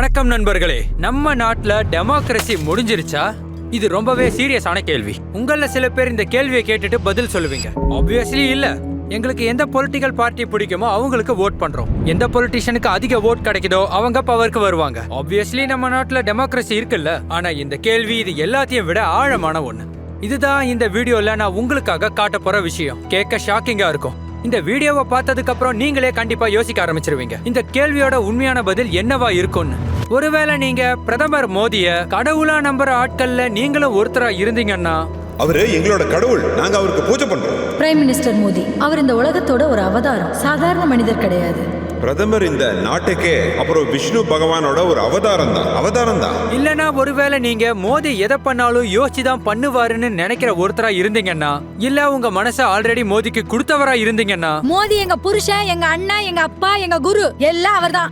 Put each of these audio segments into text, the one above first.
வணக்கம் நண்பர்களே நம்ம நாட்டில் டெமோக்ரஸி முடிஞ்சிருச்சா? இது ரொம்பவே சீரியஸான கேள்வி. உங்கள சில பேர் இந்த கேள்வியை கேட்டுட்டு பதில் சொல்லுவீங்க. ஆப்வியஸ்லி இல்ல. எங்களுக்கு எந்த பொலிட்டிக்கல் பார்ட்டி பிடிக்குமோ அவங்களுக்கு ஓட் பண்றோம். எந்த பொலிட்டிஷியனுக்கு அதிக ஓட் கிடைக்குதோ அவங்க பவருக்கு வருவாங்க. ஆப்வியஸ்லி நம்ம நாட்டில் டெமோக்ரஸி இருக்குல்ல. ஆனா இந்த கேள்வி இது எல்லாத்தையும் விட ஆழமான ஒண்ணு. இதுதான் இந்த வீடியோல நான் உங்களுக்காக காட்ட போற விஷயம். கேட்க ஷாக்கிங்கா இருக்கும். இந்த வீடியோவை பார்த்ததுக்கு அப்புறம் நீங்களே கண்டிப்பா யோசிக்க ஆரம்பிச்சிருவீங்க. இந்த கேள்வியோட உண்மையான பதில் என்னவா இருக்கும்னு. ஒருவேளை நீங்க பிரதமர் மோதிய கடவுளா நம்புற ஆட்கள்ல நீங்களும் ஒருத்தரா இருந்தீங்கன்னா அவரு எங்களோட கடவுள். நாங்க அவருக்கு பூஜை பண்றோம். பிரைம் மினிஸ்டர் மோடி அவர் இந்த உலகத்தோட ஒரு அவதாரம். சாதாரண மனிதர் கிடையாது. பிரதமர் இந்த நாட்டுக்கே அப்புறம் விஷ்ணு பகவானோட ஒரு அவதாரம் தான். அவதாரம் தான். இல்லனா ஒருவேளை நீங்க மோதி எதை பண்ணாலும் யோசிச்சு தான் பண்ணுவாருன்னு நினைக்கிற ஒருத்தரா இருந்தீங்கன்னா இல்ல உங்க மனசை ஆல்ரெடி மோதிக்கு கொடுத்தவரா இருந்தீங்கன்னா? மோடி எங்க புருஷன் எங்க அண்ணா எங்க அப்பா எங்க குரு எல்லாம் அவர்தான்.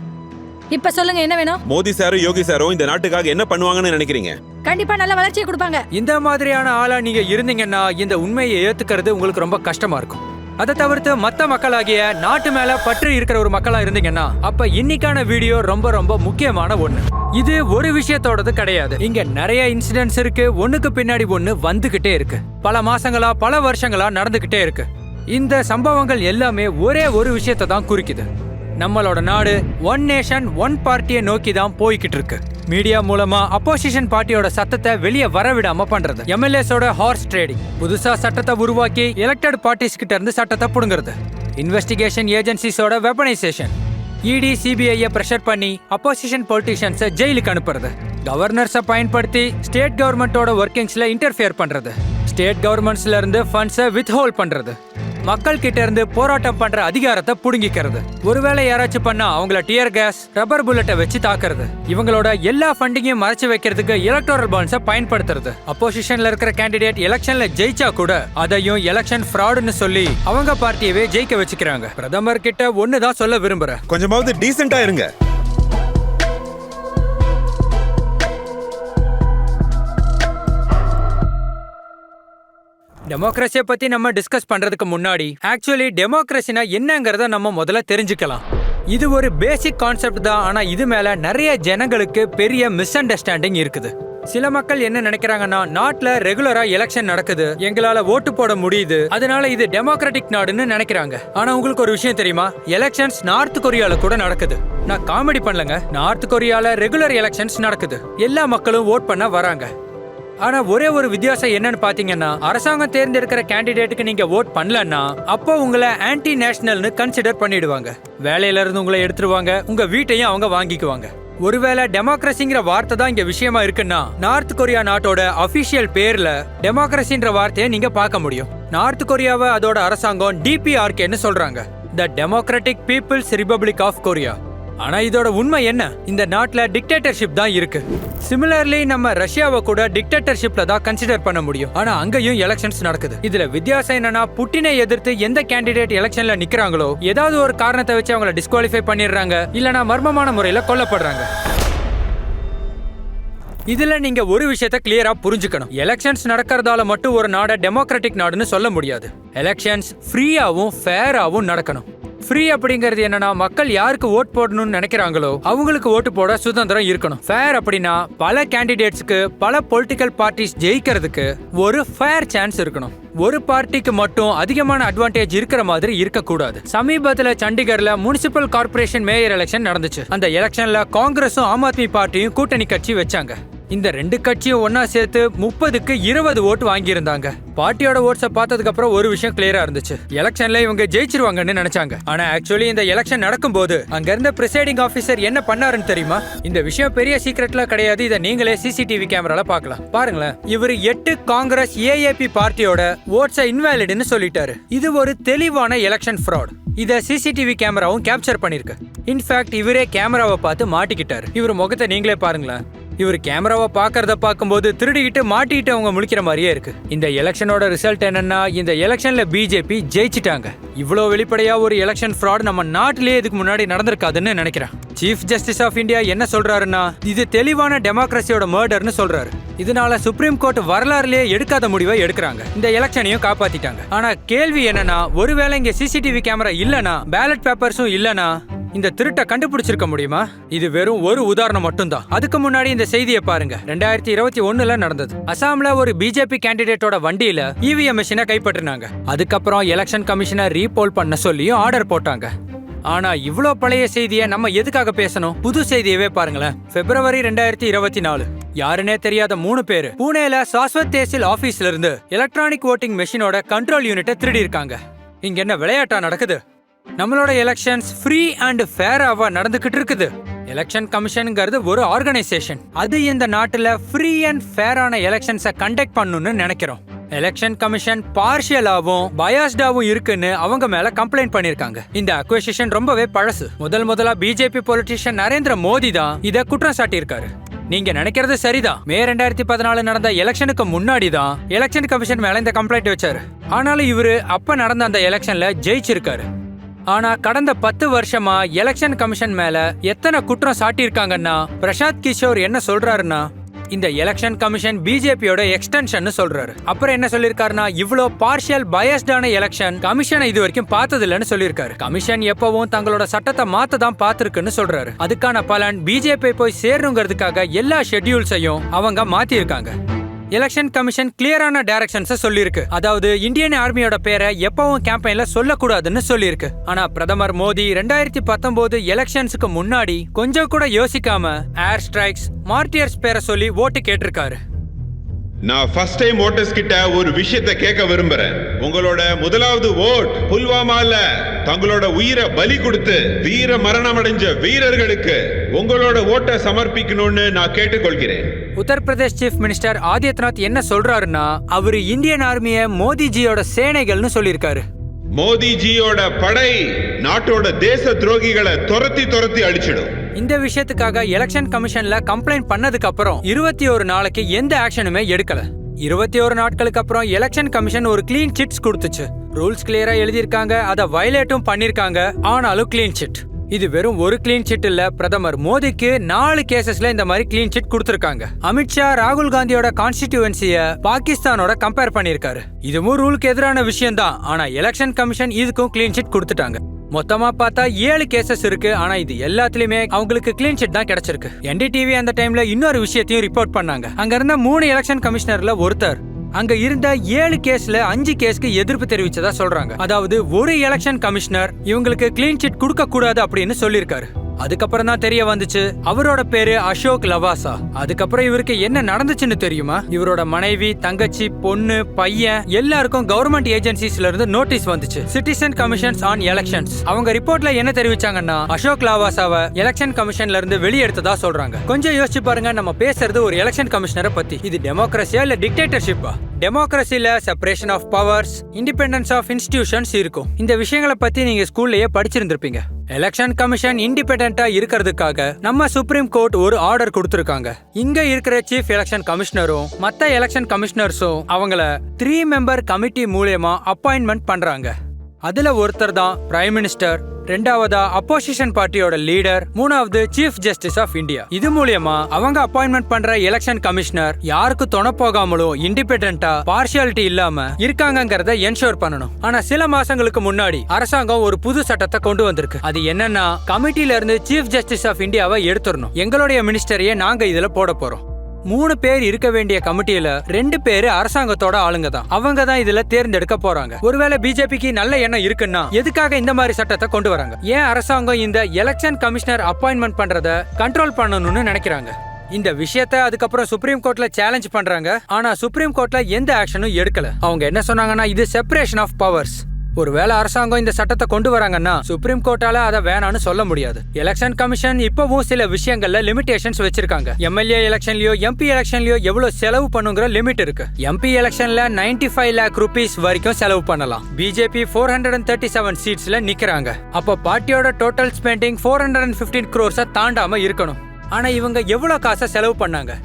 இப்ப சொல்லுங்க என்ன வேணும்? மோடி சாரும் யோகி சாரும் இந்த நாட்டுக்காக என்ன பண்ணுவாங்கன்னு நினைக்கிறீங்க? கண்டிப்பா நல்ல வளர்ச்சியை கொடுப்பாங்க. இந்த மாதிரியான ஆளா நீங்க இருந்தீங்கன்னா இந்த உண்மையை ஏத்துக்கிறது உங்களுக்கு ரொம்ப கஷ்டமா இருக்கும். அதை தவிர்த்து மத்த மக்களாகிய நாட்டு மேல பற்று இருக்கிற ஒரு மக்களா இருந்தீங்கன்னா அப்ப இன்னைக்கான வீடியோ ரொம்ப ரொம்ப முக்கியமான ஒண்ணு. இது ஒரு விஷயத்தோடது கிடையாது. இங்க நிறைய இன்சிடென்ட்ஸ் இருக்கு. ஒண்ணுக்கு பின்னாடி ஒண்ணு வந்துகிட்டே இருக்கு. பல மாசங்களா பல வருஷங்களா நடந்துகிட்டே இருக்கு. இந்த சம்பவங்கள் எல்லாமே ஒரே ஒரு விஷயத்தை தான் குறிக்குது. நம்மளோட நாடு ஒன் நேஷன் ஒன் பார்ட்டியை நோக்கி தான் போய்கிட்டு இருக்கு மீடியா மூலமா அப்போசிஷன் பார்ட்டியோட சத்தத்தை வெளியே வரவிடாம பண்றது. எம்எல்ஏஸோட ஹார்ஸ் ட்ரேடிங் புதுசா சட்டத்தை உருவாக்கி எலெக்டட் பார்ட்டிஸ் கிட்ட இருந்து சட்டத்தை புடுங்குறது. இன்வெஸ்டிகேஷன் ஏஜென்சிஸோட வெப்பனைசேஷன் இடி சிபிஐயை ப்ரெஷர் பண்ணி அப்போசிஷன் பொலிட்டிஷியன்ஸை ஜெயிலுக்கு அனுப்புறது. கவர்னர்ஸை பயன்படுத்தி ஸ்டேட் கவர்மெண்ட்டோட ஒர்க்கிங்ஸ்ல இன்டர்ஃபியர் பண்றது. ஸ்டேட் கவர்மெண்ட்ஸ்ல இருந்து ஃபண்ட்ஸை வித்ஹோல் பண்றது. மக்கள் கிட்ட இருந்து போராட்டம் பண்ற அதிகாரத்தை புடுங்கிக்கிறது. ஒருவேளை யாராச்சும் பண்ணா அவங்கள டியர் கேஸ் ரப்பர் புல்லட்டை வச்சு தாக்குறது. இவங்களோட எல்லா ஃபண்டிங்கையும் மறைச்சு வைக்கிறதுக்கு எலக்டோரல் பாண்ட்ஸை பயன்படுத்துறது. அப்போசிஷன்ல இருக்கிற கேண்டிடேட் எலெக்ஷன்ல ஜெயிச்சா கூட அதையும் எலெக்ஷன் ஃப்ராடுன்னு சொல்லி அவங்க பார்ட்டியவே ஜெயிக்க வச்சுக்கிறாங்க. பிரதமர் கிட்ட ஒண்ணுதான் சொல்ல விரும்புறேன். கொஞ்சமாவது டீசென்டா இருங்க. டெமோக்ரஸியை பத்தி நம்ம டிஸ்கஸ் பண்றதுக்கு முன்னாடி ஆக்சுவலி டெமோக்ரஸினா என்னங்கிறத நம்ம முதல்ல தெரிஞ்சுக்கலாம். இது ஒரு பேசிக் கான்செப்ட் தான் ஆனா இது மேல நிறைய ஜனங்களுக்கு பெரிய மிஸ் அண்டர்ஸ்டாண்டிங் இருக்குது. சில மக்கள் என்ன நினைக்கிறாங்கன்னா நாட்டுல ரெகுலரா எலெக்ஷன் நடக்குது எங்களால ஓட்டு போட முடியுது அதனால இது டெமோக்ராட்டிக் நாடுன்னு நினைக்கிறாங்க. ஆனா உங்களுக்கு ஒரு விஷயம் தெரியுமா? எலெக்ஷன்ஸ் நார்த் கொரியால கூட நடக்குது. நான் காமெடி பண்ணலங்க. நார்த் கொரியால ரெகுலர் எலெக்ஷன்ஸ் நடக்குது. எல்லா மக்களும் ஓட் பண்ண வராங்க. ஆனா ஒரே ஒரு வித்தியாசம் என்னன்னு பாத்தீங்கன்னா அரசாங்கம் தேர்ந்தெடுக்கிற கேண்டிடேட்டுக்கு நீங்க ஓட் பண்ணலன்னா அப்போ உங்களை ஆன்டி நேஷனல்னு கன்சிடர் பண்ணிடுவாங்க. வேலையில இருந்து உங்களை எடுத்துருவாங்க உங்க வீட்டையும் அவங்க வாங்கிக்குவாங்க. ஒருவேளை டெமோக்ரஸிங்கிற வார்த்தை தான் இங்க விஷயமா இருக்குன்னா நார்த் கொரியா நாட்டோட அபிஷியல் பேர்ல டெமோக்ரஸின்ற வார்த்தையை நீங்க பார்க்க முடியும். நார்த் கொரியாவை அதோட அரசாங்கம் டிபிஆர்கேன்னு சொல்றாங்க. The democratic people's republic of Korea ஆனா இதோட உண்மை என்ன? இந்த நாட்டுல டிக்டேட்டர்ஷிப் தான் இருக்கு. சிமிலர்லி நம்ம ரஷ்யாவை கூட டிக்டேட்டர்ஷிப்ல தான் கன்சிடர் பண்ண முடியும். ஆனா அங்கேயும் எலெக்ஷன்ஸ் நடக்குது. இதுல வித்தியாசம் என்னன்னா புட்டினை எதிர்த்து எந்த கேண்டிடேட் எலெக்ஷன்ல நிக்கிறாங்களோ ஏதாவது ஒரு காரணத்தை வச்சு அவங்கள டிஸ்குவாலிஃபை பண்ணிடுறாங்க இல்லனா மர்மமான முறையில கொல்லப்படுறாங்க. இதுல நீங்க ஒரு விஷயத்த கிளியரா புரிஞ்சுக்கணும். எலெக்ஷன்ஸ் நடக்கிறதால மட்டும் ஒரு நாட டெமோக்ராட்டிக் நாடுன்னு சொல்ல முடியாது. எலெக்ஷன்ஸ் ஃப்ரீயாவும் ஃபேராவும் நடக்கணும். ஃப்ரீ அப்படிங்கிறது என்னன்னா மக்கள் யாருக்கு ஓட் போடணும்னு நினைக்கிறாங்களோ அவங்களுக்கு ஓட்டு போட சுதந்திரம் இருக்கணும். ஃபேர் அப்படின்னா பல கேண்டிடேட்ஸ்க்கு பல பொலிட்டிக்கல் பார்ட்டிஸ் ஜெயிக்கிறதுக்கு ஒரு ஃபேர் சான்ஸ் இருக்கணும். ஒரு பார்ட்டிக்கு மட்டும் அதிகமான அட்வான்டேஜ் இருக்கிற மாதிரி இருக்கக்கூடாது. சமீபத்தில் சண்டிகர்ல முனிசிபல் கார்ப்பரேஷன் மேயர் எலெக்ஷன் நடந்துச்சு. அந்த எலெக்ஷன்ல காங்கிரஸும் ஆம் ஆத்மி பார்ட்டியும் கூட்டணி கட்சி வச்சாங்க. இந்த ரெண்டு கட்சியும் ஒன்னா சேர்த்து முப்பதுக்கு இருபது ஓட்டு வாங்கியிருந்தாங்க. பார்ட்டியோட ஓட்ஸை பார்த்ததுக்கு அப்புறம் ஒரு விஷயம் கிளியரா இருந்துச்சு. எலெக்ஷன்ல இவங்க ஜெயிச்சிருவாங்கன்னு நினைச்சாங்க. ஆனா ஆக்சுவலி இந்த எலெக்ஷன் நடக்கும்போது அங்க இருந்த பிரிசைடிங் ஆபீசர் என்ன பண்ணாருன்னு தெரியுமா? இந்த விஷயம் பெரிய சீக்ரெட்ல கிடையாது. இதை நீங்களே சிசிடிவி கேமரால பார்க்கலாம். பாருங்களேன். இவர் எட்டு காங்கிரஸ் ஏஏபி பார்ட்டியோட ஓட்ஸை இன்வாலிட்னு சொல்லிட்டாரு. இது ஒரு தெளிவான எலெக்ஷன் ஃப்ராட் இத சிசிடிவி கேமராவும் கேப்சர் பண்ணிருக்கு. இன்ஃபேக்ட் இவரே கேமராவை பார்த்து மாட்டிக்கிட்டாரு. இவர் முகத்தை நீங்களே பாருங்களேன். இவர் கேமராவை பார்க்கறத பார்க்கும்போது திருடிக்கிட்டு மாட்டிக்கிட்டு அவங்க முழிக்கிற மாதிரியே இருக்கு. இந்த எலெக்ஷனோட ரிசல்ட் என்னன்னா இந்த எலெக்ஷன்ல பிஜேபி ஜெயிச்சிட்டாங்க. இவ்வளோ வெளிப்படையா ஒரு எலெக்ஷன் ஃப்ராட் நம்ம நாட்டிலேயே இதுக்கு முன்னாடி நடந்திருக்காதுன்னு நினைக்கிறேன். சீஃப் ஜஸ்டிஸ் ஆஃப் இந்தியா என்ன சொல்றாருன்னா இது தெளிவான டெமோக்ரஸியோட மர்டர்னு சொல்றாரு. இதனால சுப்ரீம் கோர்ட் வரலாறுலயே எடுக்காத முடிவை எடுக்கிறாங்க. இந்த எலெக்ஷனையும் காப்பாத்திட்டாங்க. ஆனா கேள்வி என்னன்னா ஒருவேளை இங்க சிசிடிவி கேமரா இல்லனா பேலட் பேப்பர்ஸும் இல்லனா இந்த திருட்டை கண்டுபிடிச்சிருக்க முடியுமா? இது வெறும் ஒரு உதாரணம் மட்டும்தான். அதுக்கு முன்னாடி இந்த செய்தியை பாருங்க. ரெண்டாயிரத்தி இருபத்தி ஒண்ணுல நடந்தது. அசாம்ல ஒரு பிஜேபி கேண்டிடேட்டோட வண்டியில இவிஎம் மிஷினை கைப்பற்றினாங்க. அதுக்கப்புறம் எலெக்ஷன் கமிஷனை ரீபோல் பண்ண சொல்லியும் ஆர்டர் போட்டாங்க. ஆனா இவ்வளோ பழைய செய்தியை நம்ம எதுக்காக பேசணும்? புது செய்தியவே பாருங்களேன். பிப்ரவரி ரெண்டாயிரத்தி இருபத்தி நாலு. யாருன்னே தெரியாத மூணு பேர் பூனேல சாஸ்வத் தேசில் ஆபீஸ்ல இருந்து எலக்ட்ரானிக் ஓட்டிங் மெஷினோட கண்ட்ரோல் யூனிட்டை திருடி இருக்காங்க. இங்க என்ன விளையாட்டா நடக்குது? நம்மளோட எலெக்ஷன்ஸ் ஃப்ரீ அண்ட் ஃபேராவா நடந்துகிட்டு இருக்குது. எலெக்ஷன் கமிஷனுங்கிறது ஒரு ஆர்கனைசேஷன் அது இந்த நாட்டில் ஃப்ரீ அண்ட் ஃபேரான எலெக்ஷன்ஸை கண்டக்ட் பண்ணணும்னு நினைக்கிறோம். எலெக்ஷன் கமிஷன் பார்ஷியலாவும் பயாஸ்டாவும் இருக்குன்னு அவங்க மேல கம்ப்ளைண்ட் பண்ணிருக்காங்க. இந்த அக்வசிஷன் ரொம்பவே பழசு. முதல் முதலா பிஜேபி பொலிட்டிஷியன் நரேந்திர மோடி தான் இதை குற்றம் சாட்டியிருக்காரு. நீங்க நினைக்கிறது சரிதான். மே ரெண்டாயிரத்தி பதினாலு நடந்த எலெக்ஷனுக்கு முன்னாடி தான் எலெக்ஷன் கமிஷன் மேல இந்த கம்ப்ளைண்ட் வச்சாரு. ஆனாலும் இவரு அப்ப நடந்த அந்த எலெக்ஷன்ல ஜெயிச்சிருக்காரு. ஆனா கடந்த பத்து வருஷமா எலெக்ஷன் கமிஷன் மேல எத்தனை குற்றம் சாட்டியிருக்காங்கன்னா? பிரசாத் கிஷோர் என்ன சொல்றாருன்னா இந்த எலெக்ஷன் கமிஷன் பிஜேபியோட எக்ஸ்டென்ஷன் சொல்றாரு. அப்புறம் என்ன சொல்லியிருக்காருன்னா இவ்வளோ பார்ஷியல் பயஸ்டான எலெக்ஷன் கமிஷனை இது வரைக்கும் பார்த்தது இல்லைன்னு சொல்லியிருக்காரு. கமிஷன் எப்பவும் தங்களோட சட்டத்தை மாத்த தான் பார்த்திருக்குன்னு சொல்றாரு. அதுக்கான பலன் பிஜேபி போய் சேரணுங்கிறதுக்காக எல்லா ஷெட்யூல்ஸையும் அவங்க மாத்திருக்காங்க எலெக்ஷன் கமிஷன் கிளியரான டைரக்ஷன்ஸ சொல்லியிருக்கு. அதாவது இந்தியன் ஆர்மியோட பேரை எப்பவும் கேம்பெயின்ல சொல்லக்கூடாதுன்னு சொல்லியிருக்கு. ஆனா பிரதமர் மோடி ரெண்டாயிரத்தி பத்தொன்பது எலெக்ஷன்ஸுக்கு முன்னாடி கொஞ்சம் கூட யோசிக்காம ஏர் ஸ்ட்ரைக்ஸ் மார்டியர்ஸ் பேரை சொல்லி ஓட்டு கேட்டிருக்காரு. நான் ஃபர்ஸ்ட் டைம் ஓட்டர்ஸ் கிட்ட ஒரு விஷயத்தை கேட்க விரும்புறேன். உங்களோட முதலாவது ஓட் புல்வாமால தங்களோட உயிரை பலி கொடுத்து வீர மரணம் அடைஞ்ச வீரர்களுக்கு உங்களோட ஓட்டை சமர்ப்பிக்கணும்னு நான் கேட்டுக்கொள்கிறேன். உத்தரப்பிரதேஷ் சீஃப் மினிஸ்டர் ஆதித்யநாத் என்ன சொல்றாருன்னா அவரு இந்தியன் ஆர்மிய மோடிஜியோட சேனைகள்னு சொல்லியிருக்காரு. மோடிஜியோட படை நாட்டோட தேச துரோகிகளை துரத்தி துரத்தி அழிச்சிடும். இந்த விஷயத்துக்காக எலெக்ஷன் கமிஷன்ல கம்ப்ளைண்ட் பண்ணதுக்கு அப்புறம் இருபத்தி ஒரு நாளைக்கு எந்த ஆக்ஷனுமே எடுக்கல. இருபத்தி ஒரு நாட்களுக்கு அப்புறம் எலெக்ஷன் கமிஷன் ஒரு க்ளீன் சிட்ஸ் கொடுத்துச்சு. ரூல்ஸ் கிளியரா எழுதியிருக்காங்க அதை வயலேட்டும் பண்ணிருக்காங்க ஆனாலும் கிளீன் சிட் இது வெறும் ஒரு க்ளீன் சிட் இல்ல. பிரதமர் மோடிக்கு நாலு கேசஸ்ல இந்த மாதிரி கிளீன் சிட் கொடுத்திருக்காங்க. அமித்ஷா ராகுல் காந்தியோட கான்ஸ்டிடியூவன்சிய பாகிஸ்தானோட கம்பேர் பண்ணிருக்காரு இதுவும் ரூலுக்கு எதிரான விஷயம் தான் ஆனா எலெக்ஷன் கமிஷன் இதுக்கும் கிளீன் சிட் கொடுத்துட்டாங்க. மொத்தமா பார்த்தா ஏழு கேசஸ் இருக்கு. ஆனா இது எல்லாத்துலயுமே அவங்களுக்கு கிளீன் சிட் தான் கிடைச்சிருக்கு. என்டிடிவி அந்த டைம்ல இன்னொரு விஷயத்தையும் ரிப்போர்ட் பண்ணாங்க. அங்க இருந்த மூணு எலெக்ஷன் கமிஷனர்ல ஒருத்தர். அங்க இருந்த ஏழு கேஸ்ல அஞ்சு கேஸ்க்கு எதிர்ப்பு தெரிவிச்சதா சொல்றாங்க. அதாவது ஒரு எலெக்ஷன் கமிஷனர் இவங்களுக்கு கிளீன் சிட் கொடுக்க கூடாது அப்படின்னு சொல்லியிருக்காரு. அதுக்கப்புறம் தான் தெரிய வந்துச்சு. அவரோட பேரு அசோக் லவாசா. அதுக்கப்புறம் இவருக்கு என்ன நடந்துச்சுன்னு தெரியுமா? இவரோட மனைவி தங்கச்சி பொண்ணு பையன் எல்லாருக்கும் கவர்மெண்ட் ஏஜென்சிஸ்ல இருந்து நோட்டீஸ் வந்துச்சு. சிட்டிசன் கமிஷன்ஸ் ஆன் எலெக்ஷன்ஸ் அவங்க ரிப்போர்ட்ல என்ன தெரிவிச்சாங்கன்னா அசோக் லாவாசாவை எலெக்ஷன் கமிஷன்ல இருந்து வெளியெடுத்ததா சொல்றாங்க. கொஞ்சம் யோசிச்சு பாருங்க நம்ம பேசுறது ஒரு எலெக்ஷன் கமிஷனரை பத்தி. இது டெமோக்ரஸியா இல்ல டிக்டேட்டர்ஷிப்பா டெமோக்ரஸியில் separation of powers independence of institutions இருக்கும். இந்த விஷயங்களை பற்றி நீங்கள் ஸ்கூல்லையே படிச்சிருந்திருப்பீங்க. எலெக்ஷன் கமிஷன் இண்டிபெண்டா இருக்கிறதுக்காக நம்ம சுப்ரீம் கோர்ட் ஒரு ஆர்டர் கொடுத்துருக்காங்க. இங்க இருக்கிற சீஃப் எலெக்ஷன் கமிஷனரும் மத்த எலெக்ஷன் கமிஷனர்ஸும் அவங்கள த்ரீ மெம்பர் கமிட்டி மூலயமா அப்பாயின்மெண்ட் பண்றாங்க. அதுல ஒருத்தர் தான் பிரைம் மினிஸ்டர் ரெண்டாவதா அப்போசிஷன் பார்ட்டியோட லீடர் மூணாவது சீஃப் ஜஸ்டிஸ் ஆஃப் இந்தியா இது மூலியமா அவங்க அப்பாயின்மெண்ட் பண்ற எலெக்ஷன் கமிஷனர் யாருக்கு துணை போகாமலும் இண்டிபெண்டா பார்ஷியாலிட்டி இல்லாம இருக்காங்கிறத என்ஷோர் பண்ணணும். ஆனா சில மாசங்களுக்கு முன்னாடி அரசாங்கம் ஒரு புது சட்டத்தை கொண்டு வந்திருக்கு. அது என்னன்னா கமிட்டில இருந்து சீஃப் ஜஸ்டிஸ் ஆஃப் இந்தியாவை எடுத்துடணும். எங்களுடைய மினிஸ்டரையே நாங்க இதுல போட போறோம். மூணு பேர் இருக்க வேண்டிய கமிட்டியில ரெண்டு பேர் அரசாங்கத்தோட ஆளுங்க தான். அவங்க தான் இதுல தேர்ந்தெடுக்க போறாங்க. ஒருவேளை பிஜேபிக்கு நல்ல எண்ணம் இருக்குன்னா எதுக்காக இந்த மாதிரி சட்டத்தை கொண்டு வராங்க? ஏன் அரசாங்கம் இந்த எலெக்ஷன் கமிஷனர் அப்பாயின்மெண்ட் பண்றத கண்ட்ரோல் பண்ணணும்னு நினைக்கிறாங்க? இந்த விஷயத்த அதுக்கப்புறம் சுப்ரீம் கோர்ட்ல சேலஞ்ச் பண்றாங்க. ஆனா சுப்ரீம் கோர்ட்ல எந்த ஆக்ஷனும் எடுக்கல. அவங்க என்ன சொன்னாங்கன்னா இது செப்பரேஷன் ஆஃப் பவர்ஸ் ஒருவேளை அரசாங்கம் இந்த சட்டத்தை கொண்டு வராங்கன்னா சுப்ரீம் கோர்ட்டால அதை வேணாம்னு சொல்ல முடியாது. எலெக்ஷன் கமிஷன் இப்பவும் சில விஷயங்கள்ல லிமிடேஷன்ஸ் வச்சிருக்காங்க. எம்எல்ஏ எலெக்ஷன்லயோ எம்பி எலெக்ஷன்லயோ எவ்வளவு செலவு பண்ணுங்கிற லிமிட் இருக்கு. எம்பி எலெக்ஷன்ல 95 ஃபைவ் லேக் ருபீஸ் வரைக்கும் செலவு பண்ணலாம். BJP four hundred and thirty seven சீட்ஸ்ல நிக்கிறாங்க. அப்போ பார்ட்டியோட total spending four hundred and fifteen க்ரோர்ஸை தாண்டாம இருக்கணும். ஆனா இவங்க எவ்வளவு காசை செலவு பண்ணாங்க?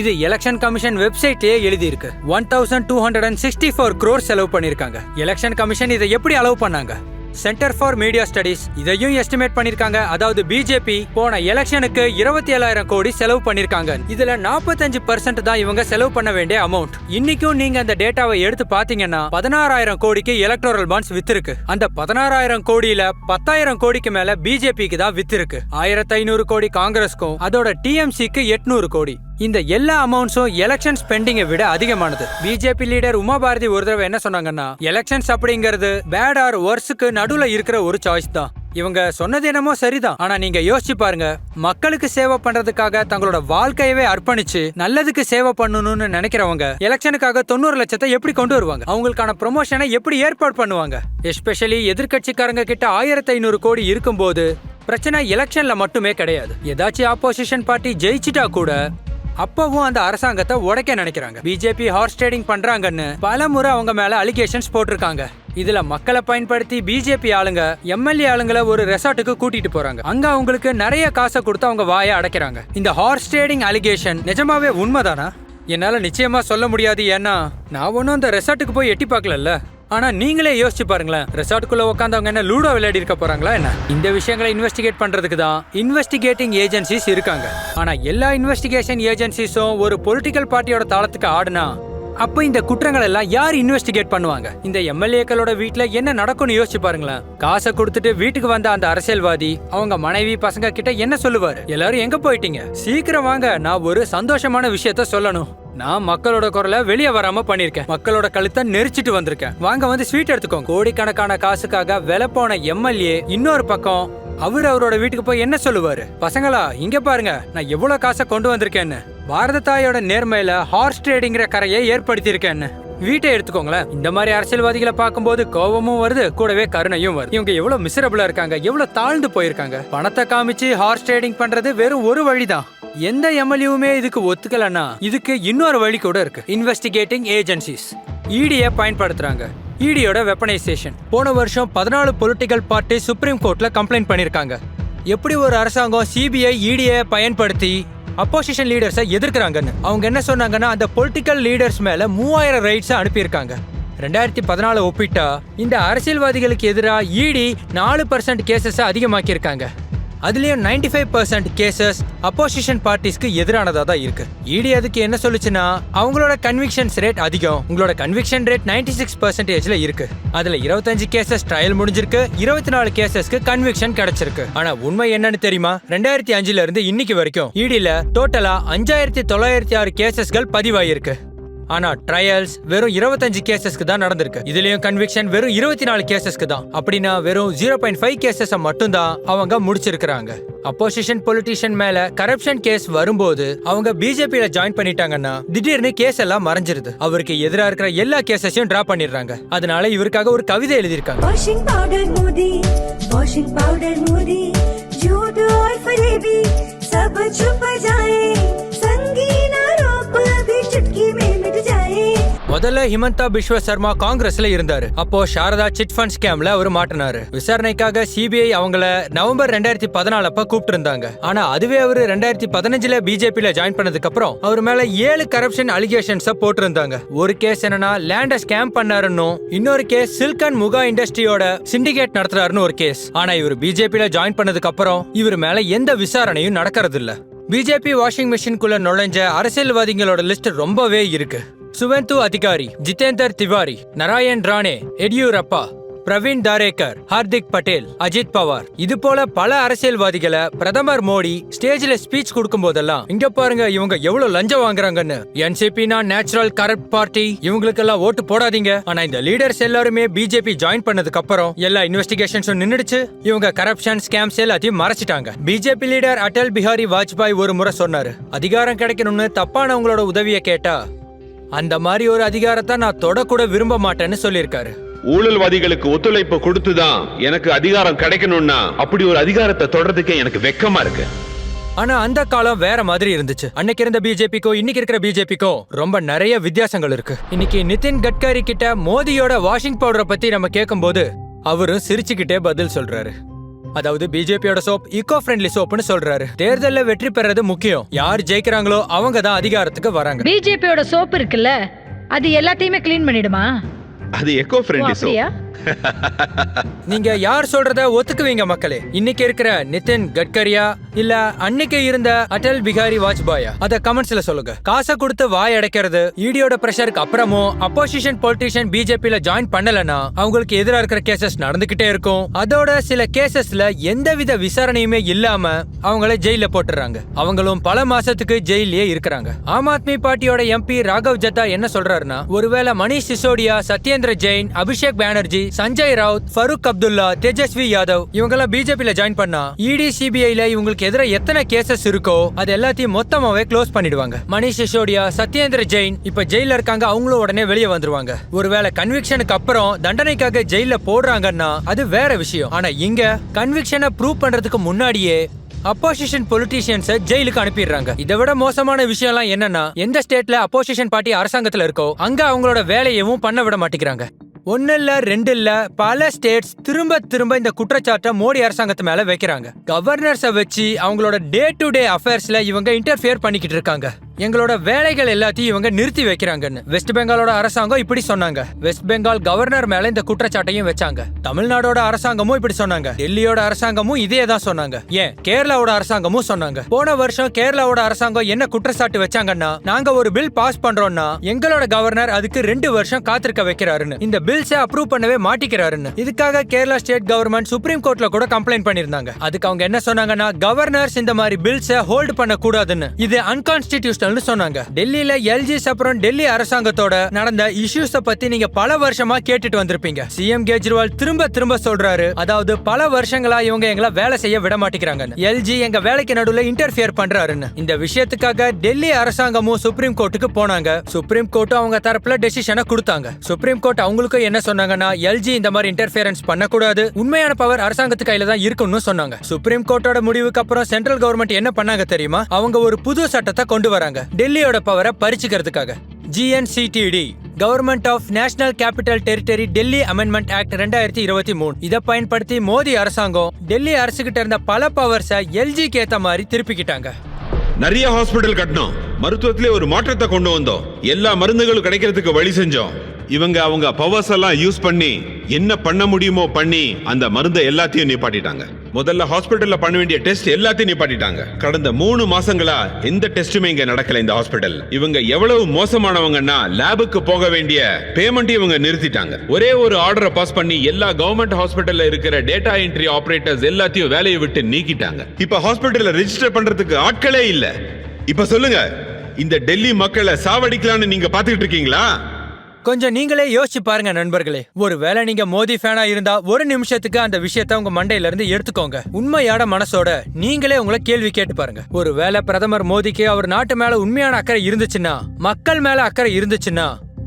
இது எலெக்ஷன் கமிஷன் வெப்சைட்லயே எழுதியிருக்கு. One thousand two hundred and sixty four crore செலவு பண்ணியிருக்காங்க. எலெக்ஷன் கமிஷன் இதை எப்படி அலோவ் பண்ணாங்க? சென்டர் ஃபார் மீடியா ஸ்டடிஸ் இதையும் எஸ்டிமேட் பண்ணிருக்காங்க அதாவது பிஜேபி போன எலெக்ஷனுக்கு இருபத்தி ஏழாயிரம் கோடி செலவு பண்ணிருக்காங்க இதுல நாற்பத்தஞ்சு பர்சன்ட் தான் இவங்க செலவு பண்ண வேண்டிய அமௌண்ட் இன்னைக்கும் நீங்க அந்த டேட்டாவை எடுத்து பாத்தீங்கன்னா பதினாறாயிரம் கோடிக்கு எலக்ட்ரல் பாண்ட்ஸ் வித்திருக்கு. அந்த பதினாறாயிரம் கோடியில பத்தாயிரம் கோடிக்கு மேல பிஜேபிக்கு தான் வித்திருக்கு. ஆயிரத்தி ஐநூறு கோடி காங்கிரஸ்க்கும் அதோட டிஎம்சிக்கு எட்நூறு கோடி. இந்த எல்லா அமௌண்ட்ஸும் எலெக்ஷன் ஸ்பெண்டிங்கை விட அதிகமானது. பிஜேபி லீடர் உமா பாரதி ஒரு தடவை என்ன சொன்னாங்கன்னா எலெக்ஷன்ஸ் அப்படிங்கிறது பேட் ஆர் ஒர்ஸுக்கு நடுவில் இருக்கிற ஒரு சாய்ஸ் தான். இவங்க சொன்னது என்னமோ சரிதான். ஆனா நீங்க யோசிச்சு பாருங்க. மக்களுக்கு சேவை பண்றதுக்காக தங்களோட வாழ்க்கையவே அர்ப்பணிச்சு நல்லதுக்கு சேவை பண்ணணும்னு நினைக்கிறவங்க எலெக்ஷனுக்காக தொண்ணூறு லட்சத்தை எப்படி கொண்டு வருவாங்க? அவங்களுக்கான ப்ரொமோஷனை எப்படி ஏற்பாடு பண்ணுவாங்க? எஸ்பெஷலி எதிர்கட்சிக்காரங்க கிட்ட ஆயிரத்தி ஐநூறு கோடி இருக்கும்போது பிரச்சனை எலெக்ஷன்ல மட்டுமே கிடையாது. ஏதாச்சும் ஆப்போசிஷன் பார்ட்டி ஜெயிச்சிட்டா கூட அப்பவும் அந்த அரசாங்கத்தை உடைக்க நினைக்கிறாங்க. பிஜேபி ஹார்ஸ் ட்ரேடிங் பண்றாங்கன்னு பல முறை அவங்க மேல அலிகேஷன்ஸ் போட்டிருக்காங்க. இதுல மக்களை பயன்படுத்தி பிஜேபி ஆளுங்க எம்எல்ஏ ஆளுங்களை ஒரு ரெசார்ட்டுக்கு கூட்டிட்டு போறாங்க. அங்க அவங்களுக்கு நிறைய காசை கொடுத்து அவங்க வாயை அடைக்கிறாங்க. இந்த ஹார்ஸ் ட்ரேடிங் அலிகேஷன் நிஜமாவே உண்மைதானா? என்னால் நிச்சயமாக சொல்ல முடியாது ஏன்னா நான் ஒன்றும் அந்த ரெசார்ட்டுக்கு போய் எட்டி பார்க்கலல்ல. ஆனால் நீங்களே யோசிச்சு பாருங்களேன் ரெசார்ட்டுக்குள்ளே உட்காந்தவங்க என்ன லூடோ விளையாடி இருக்க போகிறாங்களா என்ன? இந்த விஷயங்களை இன்வெஸ்டிகேட் பண்ணுறதுக்கு தான் இன்வெஸ்டிகேட்டிங் ஏஜென்சிஸ் இருக்காங்க. ஆனால் எல்லா இன்வெஸ்டிகேஷன் ஏஜென்சிஸும் ஒரு பொலிட்டிக்கல் பார்ட்டியோட தளத்துக்கு ஆடுனா அப்ப இந்த குற்றங்கள் எல்லாம் யார் இன்வெஸ்டிகேட் பண்ணுவாங்க? இந்த எம்எல்ஏக்களோட வீட்டுல என்ன நடக்கும்னு யோசிச்சு பாருங்களேன். காசை கொடுத்துட்டு வீட்டுக்கு வந்த அந்த அரசியல்வாதி அவங்க மனைவி பசங்க கிட்ட என்ன சொல்லுவாரு? எல்லாரும் எங்க போயிட்டீங்க? சீக்கிரம் வாங்க நான் ஒரு சந்தோஷமான விஷயத்த சொல்லணும். நான் மக்களோட குரலை வெளியே வராம பண்ணிருக்கேன் மக்களோட கழுத்தை நெரிச்சிட்டு வந்திருக்கேன். வாங்க வந்து ஸ்வீட் எடுத்துக்கோங்க. கோடிக்கணக்கான காசுக்காக வில போன எம்எல்ஏ இன்னொரு பக்கம் அவர் அவரோட வீட்டுக்கு போய் என்ன சொல்லுவாரு? பசங்களா இங்க பாருங்க நான் எவ்வளவு காசை கொண்டு வந்திருக்கேன்னு. பாரத தாயோட நேர்மையில ஹார்ஸ் ட்ரேடிங்கிற கரையை ஏற்படுத்தியிருக்கேன்னு. வீட்டை எடுத்துக்கோங்களேன். இந்த மாதிரி அரசியல்வாதிகளை பார்க்கும்போது கோபமும் வருது கூடவே கருணையும் வருது. இவங்க எவ்வளவு மிசரபிளா இருக்காங்க எவ்வளவு தாழ்ந்து போயிருக்காங்க. பணத்தை காமிச்சு ஹார்ஸ் ட்ரேடிங் பண்றது வெறும் ஒரு வழிதான். எந்த எம்எல்ஏவுமே இதுக்கு ஒத்துக்கலன்னா இதுக்கு இன்னொரு வழி கூட இருக்கு. இன்வெஸ்டிகேட்டிங் ஏஜென்சிஸ் இடியை பயன்படுத்துறாங்க. இடியோட வெப்பனைசேஷன் போன வருஷம் பதினாலு பொலிட்டிக்கல் பார்ட்டி சுப்ரீம் கோர்ட்ல கம்ப்ளைண்ட் பண்ணிருக்காங்க எப்படி ஒரு அரசாங்கம் சிபிஐ இடியை பயன்படுத்தி அப்போசிஷன் லீடர்ஸை எதிர்க்கிறாங்கன்னு. அவங்க என்ன சொன்னாங்கன்னா அந்த பொலிட்டிக்கல் லீடர்ஸ் மேல மூவாயிரம் ரைட்ஸை அனுப்பியிருக்காங்க. ரெண்டாயிரத்தி பதினாலு ஒப்பிட்டா இந்த அரசியல்வாதிகளுக்கு எதிராக இடி நாலு பர்சன்ட் கேசஸை அதிகமாக்கியிருக்காங்க. அதுலேயும் ninety five percent cases opposition பார்ட்டிஸ்க்கு எதிரானதாக தான் இருக்கு. இடி அதுக்கு என்ன சொல்லுச்சுன்னா அவங்களோட கன்விக்ஷன்ஸ் ரேட் அதிகம். உங்களோட கன்விக்ஷன் ரேட் 96% சிக்ஸ் பர்சன்டேஜ்ல இருக்கு. அதுல இருபத்தஞ்சு கேசஸ் ட்ரையல் முடிஞ்சிருக்கு. இருபத்தி நாலு கேசஸ்க்கு கன்விக்ஷன் கிடைச்சிருக்கு. ஆனா உண்மை என்னன்னு தெரியுமா? ரெண்டாயிரத்தி அஞ்சுல இருந்து இன்னைக்கு வரைக்கும் இடியில டோட்டலா அஞ்சாயிரத்தி தொள்ளாயிரத்தி ஆறு கேசஸ்கள் பதிவாயிருக்கு. ஆனா ட்ரையல்ஸ் வெறும் இருபத்தஞ்சு கேசஸ்க்கு தான் நடந்திருக்கு இதுலயும் கன்விக்ஷன் வெறும் இருபத்தி நாலு கேசஸ்க்கு தான் அப்படின்னா வெறும் ஜீரோ பாயிண்ட் ஃபைவ் கேசஸ் மட்டும்தான் அவங்க முடிச்சிருக்கிறாங்க அப்போசிஷன் பொலிட்டிஷியன் மேல கரப்ஷன் கேஸ் வரும்போது அவங்க பிஜேபியில ஜாயின் பண்ணிட்டாங்கன்னா திடீர்னு கேஸ் எல்லாம் மறைஞ்சிருது அவருக்கு எதிரா இருக்கிற எல்லா கேசஸையும் டிரா பண்ணிடுறாங்க அதனால இவருக்காக ஒரு கவிதை எழுதியிருக்காங்க washing powder Modi washing powder Modi झूठ और फरेबी सब छुप जाए संगीन முதல்ல ஹிமந்தா பிஸ்வ சர்மா காங்கிரஸ்ல இருந்தாரு. அப்போ சாரதா சிட் ஃபண்ட் ஸ்கேம்ல அவர் மாட்டினாரு. விசாரணைக்காக சிபிஐ அவங்கள நவம்பர் ரெண்டாயிரத்தி பதினாலு அப்ப கூப்பிட்டு இருந்தாங்க ஆனா அதுவே அவர் ரெண்டாயிரத்தி பதினஞ்சுல பிஜேபியில ஜாயின் பண்ணதுக்கு அப்புறம் அவர் மேல ஏழு கரப்ஷன் அலிகேஷன்ஸ் போட்டிருந்தாங்க. ஒரு கேஸ் என்னன்னா லேண்ட ஸ்கேம் பண்ணாருன்னு இன்னொரு கேஸ் சில்க் அண்ட் முகா இண்டஸ்ட்ரியோட சிண்டிகேட் நடத்துறாருன்னு ஒரு கேஸ் ஆனா இவர் பிஜேபியில ஜாயின் பண்ணதுக்கு அப்புறம் இவர் மேல எந்த விசாரணையும் நடக்கிறது இல்ல பிஜேபி வாஷிங் மிஷின்குள்ள நுழைஞ்ச அரசியல்வாதிகளோட லிஸ்ட் ரொம்பவே இருக்கு. சுவந்து அதிகாரி ஜிதேந்தர் திவாரி நாராயண் ராணே எடியூரப்பா பிரவீன் தாரேக்கர் ஹார்திக் பட்டேல் அஜித் பவார் இது போல பல அரசியல்வாதிகளை பிரதமர் மோடி ஸ்டேஜ்ல ஸ்பீச் கொடுக்கும் போதெல்லாம் இங்க பாருங்க இவங்க எவ்வளவு லஞ்சம் வாங்குறாங்கன்னு என்சிபினா நேச்சுரல் கரப்ட் பார்ட்டி இவங்களுக்கெல்லாம் ஓட்டு போடாதீங்க ஆனா இந்த லீடர்ஸ் எல்லாருமே பிஜேபி ஜாயின் பண்ணதுக்கு அப்புறம் எல்லா இன்வெஸ்டிகேஷன்ஸும் நின்னுடுச்சு இவங்க கரப்ஷன் ஸ்கேம்ஸ் எல்லாத்தையும் மறைச்சிட்டாங்க பிஜேபி லீடர் அடல் பிஹாரி வாஜ்பாய் ஒரு முறை சொன்னாரு அதிகாரம் கிடைக்கணும்னு தப்பானவங்களோட உதவியை கேட்டா அந்த மாதிரி ஒரு அதிகாரத்தை நான் தொடக்கூட விரும்ப மாட்டேன்னு சொல்லியிருக்காரு. ஊழல்வாதிகளுக்கு ஒத்துழைப்பு கொடுத்துதான் எனக்கு அதிகாரம் கிடைக்கணும்னா அப்படி ஒரு அதிகாரத்தை தொடர்றதுக்கே எனக்கு வெக்கமா இருக்கு. ஆனா அந்த காலம் வேற மாதிரி இருந்துச்சு. அன்னைக்கு இருந்த பிஜேபிக்கோ இன்னைக்கு இருக்கிற பிஜேபிக்கோ ரொம்ப நிறைய வித்தியாசங்கள் இருக்கு. இன்னைக்கு நிதின் கட்கரி கிட்ட மோதியோட வாஷிங் பவுடரை பத்தி நம்ம கேட்கும்போது அவரும் சிரிச்சுக்கிட்டே பதில் சொல்றாரு. அதாவது பிஜேபியோட சோப் ஈகோ ஃப்ரெண்ட்லி சோப்னு சொல்றாரு. தேர்தல்ல வெற்றி பெறது முக்கியம். யார் ஜெயிக்கிறாங்களோ அவங்க தான் அதிகாரத்துக்கு வராங்க. பிஜேபியோட சோப்பு இருக்குல்ல அது எல்லாத்தையுமே க்ளீன் பண்ணிடுமா? அது எக்கோ ஃப்ரெண்ட்லி சோப். நீங்க யார் சொல்றத ஒத்துக்குவீங்க மக்களே. இன்னைக்கு இருக்கிற நிதின் கட்கரியா இல்ல அன்னைக்கு இருந்த அடல் பிகாரி வாஜ்பாயா? அத கமெண்ட்ஸ்ல சொல்லுங்க. காசை கொடுத்து வாய் அடைக்கிறது இடியோட பிரஷருக்கு அப்புறமும் அப்போசிஷன் பொலிட்டிஷியன் பிஜேபில ஜாயின் பண்ணலனா அவங்களுக்கு எதிரா இருக்கிற கேசஸ் நடந்துகிட்டே இருக்கும். அதோட சில கேசஸ்ல எந்தவித விசாரணையுமே இல்லாம அவங்கள ஜெயில போட்டுறாங்க. அவங்களும் பல மாசத்துக்கு ஜெயிலே இருக்கிறாங்க. ஆம் ஆத்மி பார்ட்டியோட எம்பி ராகவ் ஜத்தா என்ன சொல்றாருன்னா ஒருவேளை மணிஷ் சிசோடியா சத்யேந்திர ஜெயின் அபிஷேக் பானர்ஜி சஞ்சய் ராவுத் ஃபருக் அப்துல்லா தேஜஸ்வி யாதவ் இவங்கெல்லாம் பிஜேபில ஜாயின் பண்ணா E இடி சிபிஐல இவங்களுக்கு எதிராக எத்தனை கேசஸ் இருக்கோ அது எல்லாத்தையும் மொத்தமாவே க்ளோஸ் பண்ணிடுவாங்க. மணிஷ் சிசோடியா சத்யேந்திர ஜெயின் இப்ப ஜெயில இருக்காங்க அவங்களும் உடனே வெளியே வந்துருவாங்க. ஒருவேளை கன்விக்ஷனுக்கு அப்புறம் தண்டனைக்காக ஜெயில போடுறாங்கன்னா அது வேற விஷயம். ஆனா இங்க கன்விக்ஷனை ப்ரூவ் பண்றதுக்கு முன்னாடியே அப்போசிஷன் பொலிட்டீஷியன்ஸை ஜெயிலுக்கு அனுப்பிடுறாங்க. இதை விட மோசமான விஷயம்லாம் என்னன்னா எந்த ஸ்டேட்ல அப்போசிஷன் பார்ட்டி அரசாங்கத்துல இருக்கோ அங்க அவங்களோட வேலையவும் பண்ண விட மாட்டேங்கிறாங்க. ஒன்னு இல்ல ரெண்டு இல்ல பல ஸ்டேட்ஸ் திரும்ப திரும்ப இந்த குற்றச்சாட்டை மோடி அரசாங்கத்து மேல வைக்கிறாங்க. கவர்னர்ஸை வச்சு அவங்களோட டே டு டே அஃபேர்ஸ்ல இவங்க இன்டர்ஃபியர் பண்ணிக்கிட்டு இருக்காங்க. எங்களோட வேலைகள் எல்லாத்தையும் இவங்க நிறுத்தி வைக்கிறாங்கன்னு. வெஸ்ட் பெங்காலோட அரசாங்கம் இப்படி சொன்னாங்க. வெஸ்ட் பெங்கால் கவர்னர் மேல இந்த குற்றச்சாட்டையும் வச்சாங்க. தமிழ்நாடோட அரசாங்கமும் இப்படி சொன்னாங்க. டெல்லியோட அரசாங்கமும் இதே தான் சொன்னாங்க. ஏன்? கேரளாவோட அரசாங்கமும் சொன்னாங்க. போன வருஷம் கேரளாவோட அரசாங்கம் என்ன குற்றச்சாட்டு வச்சாங்கன்னா நாங்க ஒரு பில் பாஸ் பண்றோம்னா எங்களோட கவர்னர் அதுக்கு ரெண்டு வருஷம் காத்திருக்க வைக்கிறாருன்னு. இந்த பில் பில்ஸை அப்ரூவ் பண்ணவே மாட்டிக்கிறாருன்னு. இதுக்காக கேரளா ஸ்டேட் கவர்மெண்ட் சுப்ரீம் கோர்ட்ல கூட கம்ப்ளைண்ட் பண்ணிருந்தாங்க அதுக்கு அவங்க என்ன சொன்னாங்கன்னா கவர்னர்ஸ் இந்த மாதிரி பில்ஸை ஹோல்ட் பண்ண கூடாதுன்னு இது அன்கான்ஸ்டிடியூஷனல்னு சொன்னாங்க. டெல்லியில எல்ஜிஸ் அப்புறம் டெல்லி அரசாங்கத்தோட நடந்த இஷ்யூஸ பத்தி நீங்க பல வருஷமா கேட்டுட்டு வந்திருப்பீங்க. சிஎம் கெஜ்ரிவால் திரும்ப திரும்ப சொல்றாரு. அதாவது பல வருஷங்களா இவங்க எங்களை வேலை செய்ய விட மாட்டேங்கிறாங்கன்னு எல்ஜி எங்க வேலைக்கு நடுவுல இன்டர்ஃபியர் பண்றாருன்னு. இந்த விஷயத்துக்காக டெல்லி அரசாங்கமும் சுப்ரீம் கோர்ட்டுக்கு போனாங்க. சுப்ரீம் கோர்ட்டும் அவங்க தரப்புல டெசிஷனை கொடுத்தாங்க. சுப்ரீம் கோர்ட் என்ன சொன்னாங்கன்னா எல்ஜி இந்த மாதிரி இன்டர்ஃபியரன்ஸ் பண்ணக்கூடாது. உண்மையான பவர் அரசாங்கத்து கையில தான் இருக்கும்னு சொன்னாங்க. சுப்ரீம் கோர்ட்டோட முடிவுக்கு அப்புறம் சென்ட்ரல் கவர்மெண்ட் என்ன பண்ணாங்க தெரியுமா? அவங்க ஒரு புது சட்டத்தை கொண்டு வராங்க. டெல்லியோட பவரை பறிச்சுக்கிறதுக்காக. GNCTD government of national capital territory Delhi amendment act ரெண்டாயிரத்தி இருபத்தி மூணு. இதை பயன்படுத்தி மோடி அரசாங்கம் டெல்லி அரசுகிட்ட இருந்த பல பவர்ஸை எல்ஜிக்கு ஏத்த மாதிரி திருப்பிக்கிட்டாங்க. நிறைய ஹாஸ்பிட்டல் கட்டணும் மருத்துவத்திலே ஒரு மாற்றத்தை கொண்டு வந்தோம். எல்லா மருந்துகளும் கிடைக்கிறதுக்கு வழி செஞ்சோம். இவங்க அவங்க பவர்ஸ் எல்லாம் யூஸ் பண்ணி என்ன பண்ண முடியுமோ பண்ணி அந்த மருந்தை எல்லாத்தையும் நிப்பாட்டிட்டாங்க. முதல்ல ஹாஸ்பிட்டல்ல பண்ண வேண்டிய டெஸ்ட் எல்லாத்தையும் நிப்பாட்டிட்டாங்க. கடந்த மூணு மாசங்களா எந்த டெஸ்ட்டுமே இங்க நடக்கல இந்த ஹாஸ்பிட்டல் இவங்க எவ்வளவு மோசமானவங்கன்னா லேபுக்கு போக வேண்டிய பேமெண்ட் இவங்க நிறுத்திட்டாங்க. ஒரே ஒரு ஆர்டரை பாஸ் பண்ணி எல்லா கவர்மெண்ட் ஹாஸ்பிட்டல்ல இருக்கிற டேட்டா என்ட்ரி ஆபரேட்டர்ஸ் எல்லாத்தையும் வேலையை விட்டு நீக்கிட்டாங்க. இப்ப ஹாஸ்பிட்டல்ல ரெஜிஸ்டர் பண்றதுக்கு ஆட்களே இல்ல. இப்ப சொல்லுங்க இந்த டெல்லி மக்களை சாவடிக்கலாம்னு நீங்க பாத்துக்கிட்டு இருக்கீங்களா? கொஞ்சம் நீங்களே யோசிச்சு பாருங்க நண்பர்களே. ஒருவேளை நீங்க மோதி ஃபேனா இருந்தா ஒரு நிமிஷத்துக்கு அந்த விஷயத்தை உங்க மண்டையில இருந்து எடுத்துக்கோங்க. உண்மையான மனசோட நீங்களே உங்களை கேள்வி கேட்டு பாருங்க. ஒருவேளை பிரதமர் மோடிக்கு அவர் நாட்டு மேல உண்மையான அக்கறை இருந்துச்சுன்னா மக்கள் மேல அக்கறை இருந்துச்சுன்னா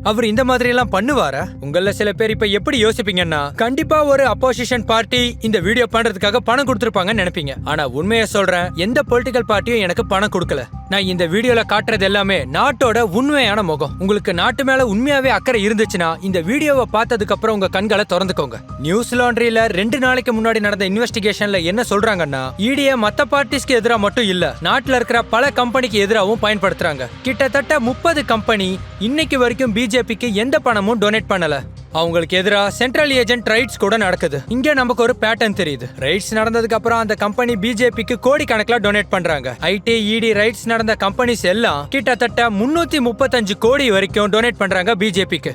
அவர் இந்த மாதிரி எல்லாம் பண்ணுவாரா? உங்கள சில பேர் இப்ப எப்படி யோசிப்பீங்கன்னா கண்டிப்பா ஒரு அப்போசிஷன் பார்ட்டி இந்த வீடியோ பண்றதுக்காக பணம் கொடுத்துருப்பாங்கன்னு நினைப்பீங்க. ஆனா உண்மையை சொல்றேன் எந்த பொலிட்டிக்கல் பார்ட்டியும் எனக்கு பணம் கொடுக்கல. நான் இந்த வீடியோல காட்டுறது எல்லாமே நாட்டோட உண்மையான முகம். உங்களுக்கு நாட்டு மேல உண்மையாவே அக்கறை இருந்துச்சுன்னா இந்த வீடியோவை பார்த்ததுக்கு அப்புறம் உங்க கண்களை திறந்துக்கோங்க. நியூஸ் லாண்ட்ரியில ரெண்டு நாளைக்கு முன்னாடி நடந்த இன்வெஸ்டிகேஷன்ல என்ன சொல்றாங்கன்னா இடிய மத்த பார்ட்டிஸ்க்கு எதிராக மட்டும் இல்ல நாட்டுல இருக்கிற பல கம்பெனிக்கு எதிராகவும் பயன்படுத்துறாங்க. கிட்டத்தட்ட முப்பது கம்பெனி இன்னைக்கு வரைக்கும் பிஜேபிக்கு எந்த பணமும் டொனேட் பண்ணல. அவங்களுக்கு எதிராக சென்ட்ரல் ஏஜென்ட் ரைட்ஸ் கூட நடக்குது. இங்க நமக்கு ஒரு பேட்டர்ன் தெரியுது. ரைட்ஸ் நடந்ததுக்கு அப்புறம் அந்த கம்பெனி பிஜேபிக்கு கோடி டொனேட் பண்றாங்க. ஐடி இடி ரைட்ஸ் நடந்த கம்பெனிஸ் எல்லாம் கிட்டத்தட்ட முன்னூத்தி முப்பத்தஞ்சு கோடி வரைக்கும் டொனேட் பண்றாங்க பிஜேபிக்கு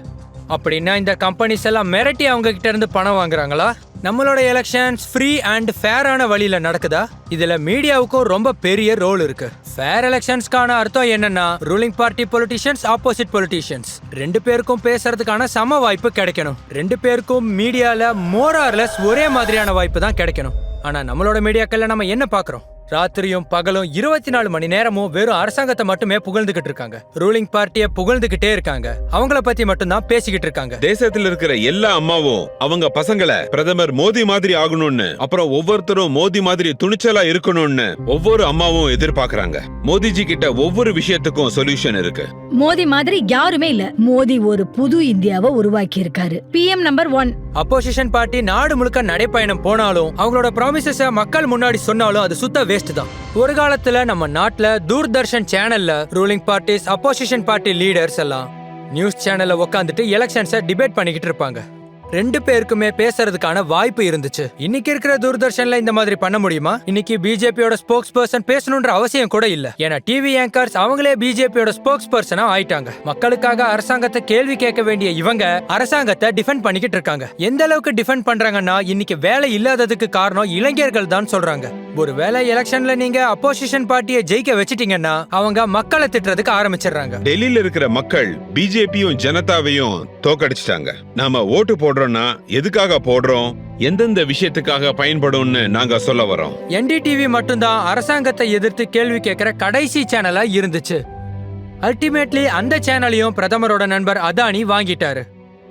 அப்படின்னா இந்த கம்பெனிஸ் எல்லாம் மிரட்டி அவங்க கிட்ட இருந்து பணம் வாங்குறாங்களா? நம்மளோட எலெக்ஷன்ஸ் ஃப்ரீ அண்ட் ஃபேரான வழியில் நடக்குதா? இதில் மீடியாவுக்கும் ரொம்ப பெரிய ரோல் இருக்கு. ஃபேர் எலெக்ஷன்ஸ்க்கான அர்த்தம் என்னன்னா ruling party politicians opposite politicians ரெண்டு பேருக்கும் பேசுறதுக்கான சம வாய்ப்பு கிடைக்கணும். ரெண்டு பேருக்கும் மீடியாவில் மோரார்லெஸ் ஒரே மாதிரியான வாய்ப்பு தான் கிடைக்கணும். ஆனா நம்மளோட மீடியாக்கள்ல நம்ம என்ன பாக்குறோம்? ராத்திரியும் பகலும் இருபத்தி நாலு மணி நேரமும் வெறும் அரசாங்கத்தை மட்டுமே புகழ்ந்துகிட்டு இருக்காங்க. ரூலிங் பார்ட்டியை புகழ்ந்துகிட்டே இருக்காங்க. அவங்கள பத்தி மட்டும்தான் பேசிக்கிட்டு இருக்காங்க. தேசத்துல இருக்கிற எல்லா அம்மாவும் அவங்க பசங்களை பிரதமர் மோடி மாதிரி ஆகணும்னு அப்புறம் ஒவ்வொருத்தரும் மோடி மாதிரி துணிச்சலா இருக்கணும்னு ஒவ்வொரு அம்மாவும் எதிர்பார்க்கறாங்க. மோடிஜி கிட்ட ஒவ்வொரு விஷயத்துக்கும் சொல்யூஷன் இருக்கு. மோடி மாதிரி யாருமே இல்ல. மோடி ஒரு புது இந்தியாவை உருவாக்கி இருக்காரு PM number one opposition party நாடு முழுக்க நடைப்பயணம் போனாலும் அவங்களோட ப்ராமிசஸை மக்கள் முன்னாடி சொன்னாலும் அது சுத்த வேஸ்ட் தான். ஒரு காலத்துல நம்ம நாட்டுல தூர்தர்ஷன் சேனல்ல ruling parties opposition party leaders எல்லாம் நியூஸ் சேனல்ல உட்காந்துட்டு எலெக்ஷன்ஸை டிபேட் பண்ணிக்கிட்டு இருப்பாங்க. ரெண்டு பேருக்குமே பேசுறதுக்கான வாய்ப்பு இருந்துச்சு. இன்னைக்கு இருக்கிற தூர்தர்ஷன்ல இந்த மாதிரி பண்ண முடியுமா? இன்னைக்கு பிஜேபியோட ஸ்போக்ஸ் பர்சன் பேசணுன்ற அவசியம் கூட இல்ல. ஏன்னா டிவி ஆங்கர்ஸ் அவங்களே பிஜேபியோட ஸ்போக்ஸ் பர்சனா ஆயிட்டாங்க. மக்களுக்காக அரசாங்கத்தை கேள்வி கேட்க வேண்டிய இவங்க அரசாங்கத்தை டிஃபெண்ட் பண்ணிக்கிட்டு இருக்காங்க. எந்த அளவுக்கு டிஃபெண்ட் பண்றாங்கன்னா இன்னைக்கு வேலை இல்லாததுக்கு காரணம் இளைஞர்கள் தான் சொல்றாங்க. ஒருவேளை எலெக்ஷன்ல நீங்க அப்போசிஷன் பார்ட்டியை ஜெயிக்க வச்சிட்டீங்கன்னா அவங்க மக்களை திட்டுறதுக்கு ஆரம்பிச்சிடுறாங்க. டெல்லியில இருக்கிற மக்கள் பிஜேபியும் ஜனதாவையும் தோக்கடிச்சிட்டாங்க. நாம ஓட்டு போடுறோம்னா எதுக்காக போடுறோம்? எந்தெந்த விஷயத்துக்காக பயன்படும்னு நாங்க சொல்ல வரோம். என்டிடிவி மட்டும்தான் அரசாங்கத்தை எதிர்த்து கேள்வி கேட்கிற கடைசி சேனலா இருந்துச்சு. அல்டிமேட்லி அந்த சேனலையும் பிரதமரோட நண்பர் அதானி வாங்கிட்டாரு.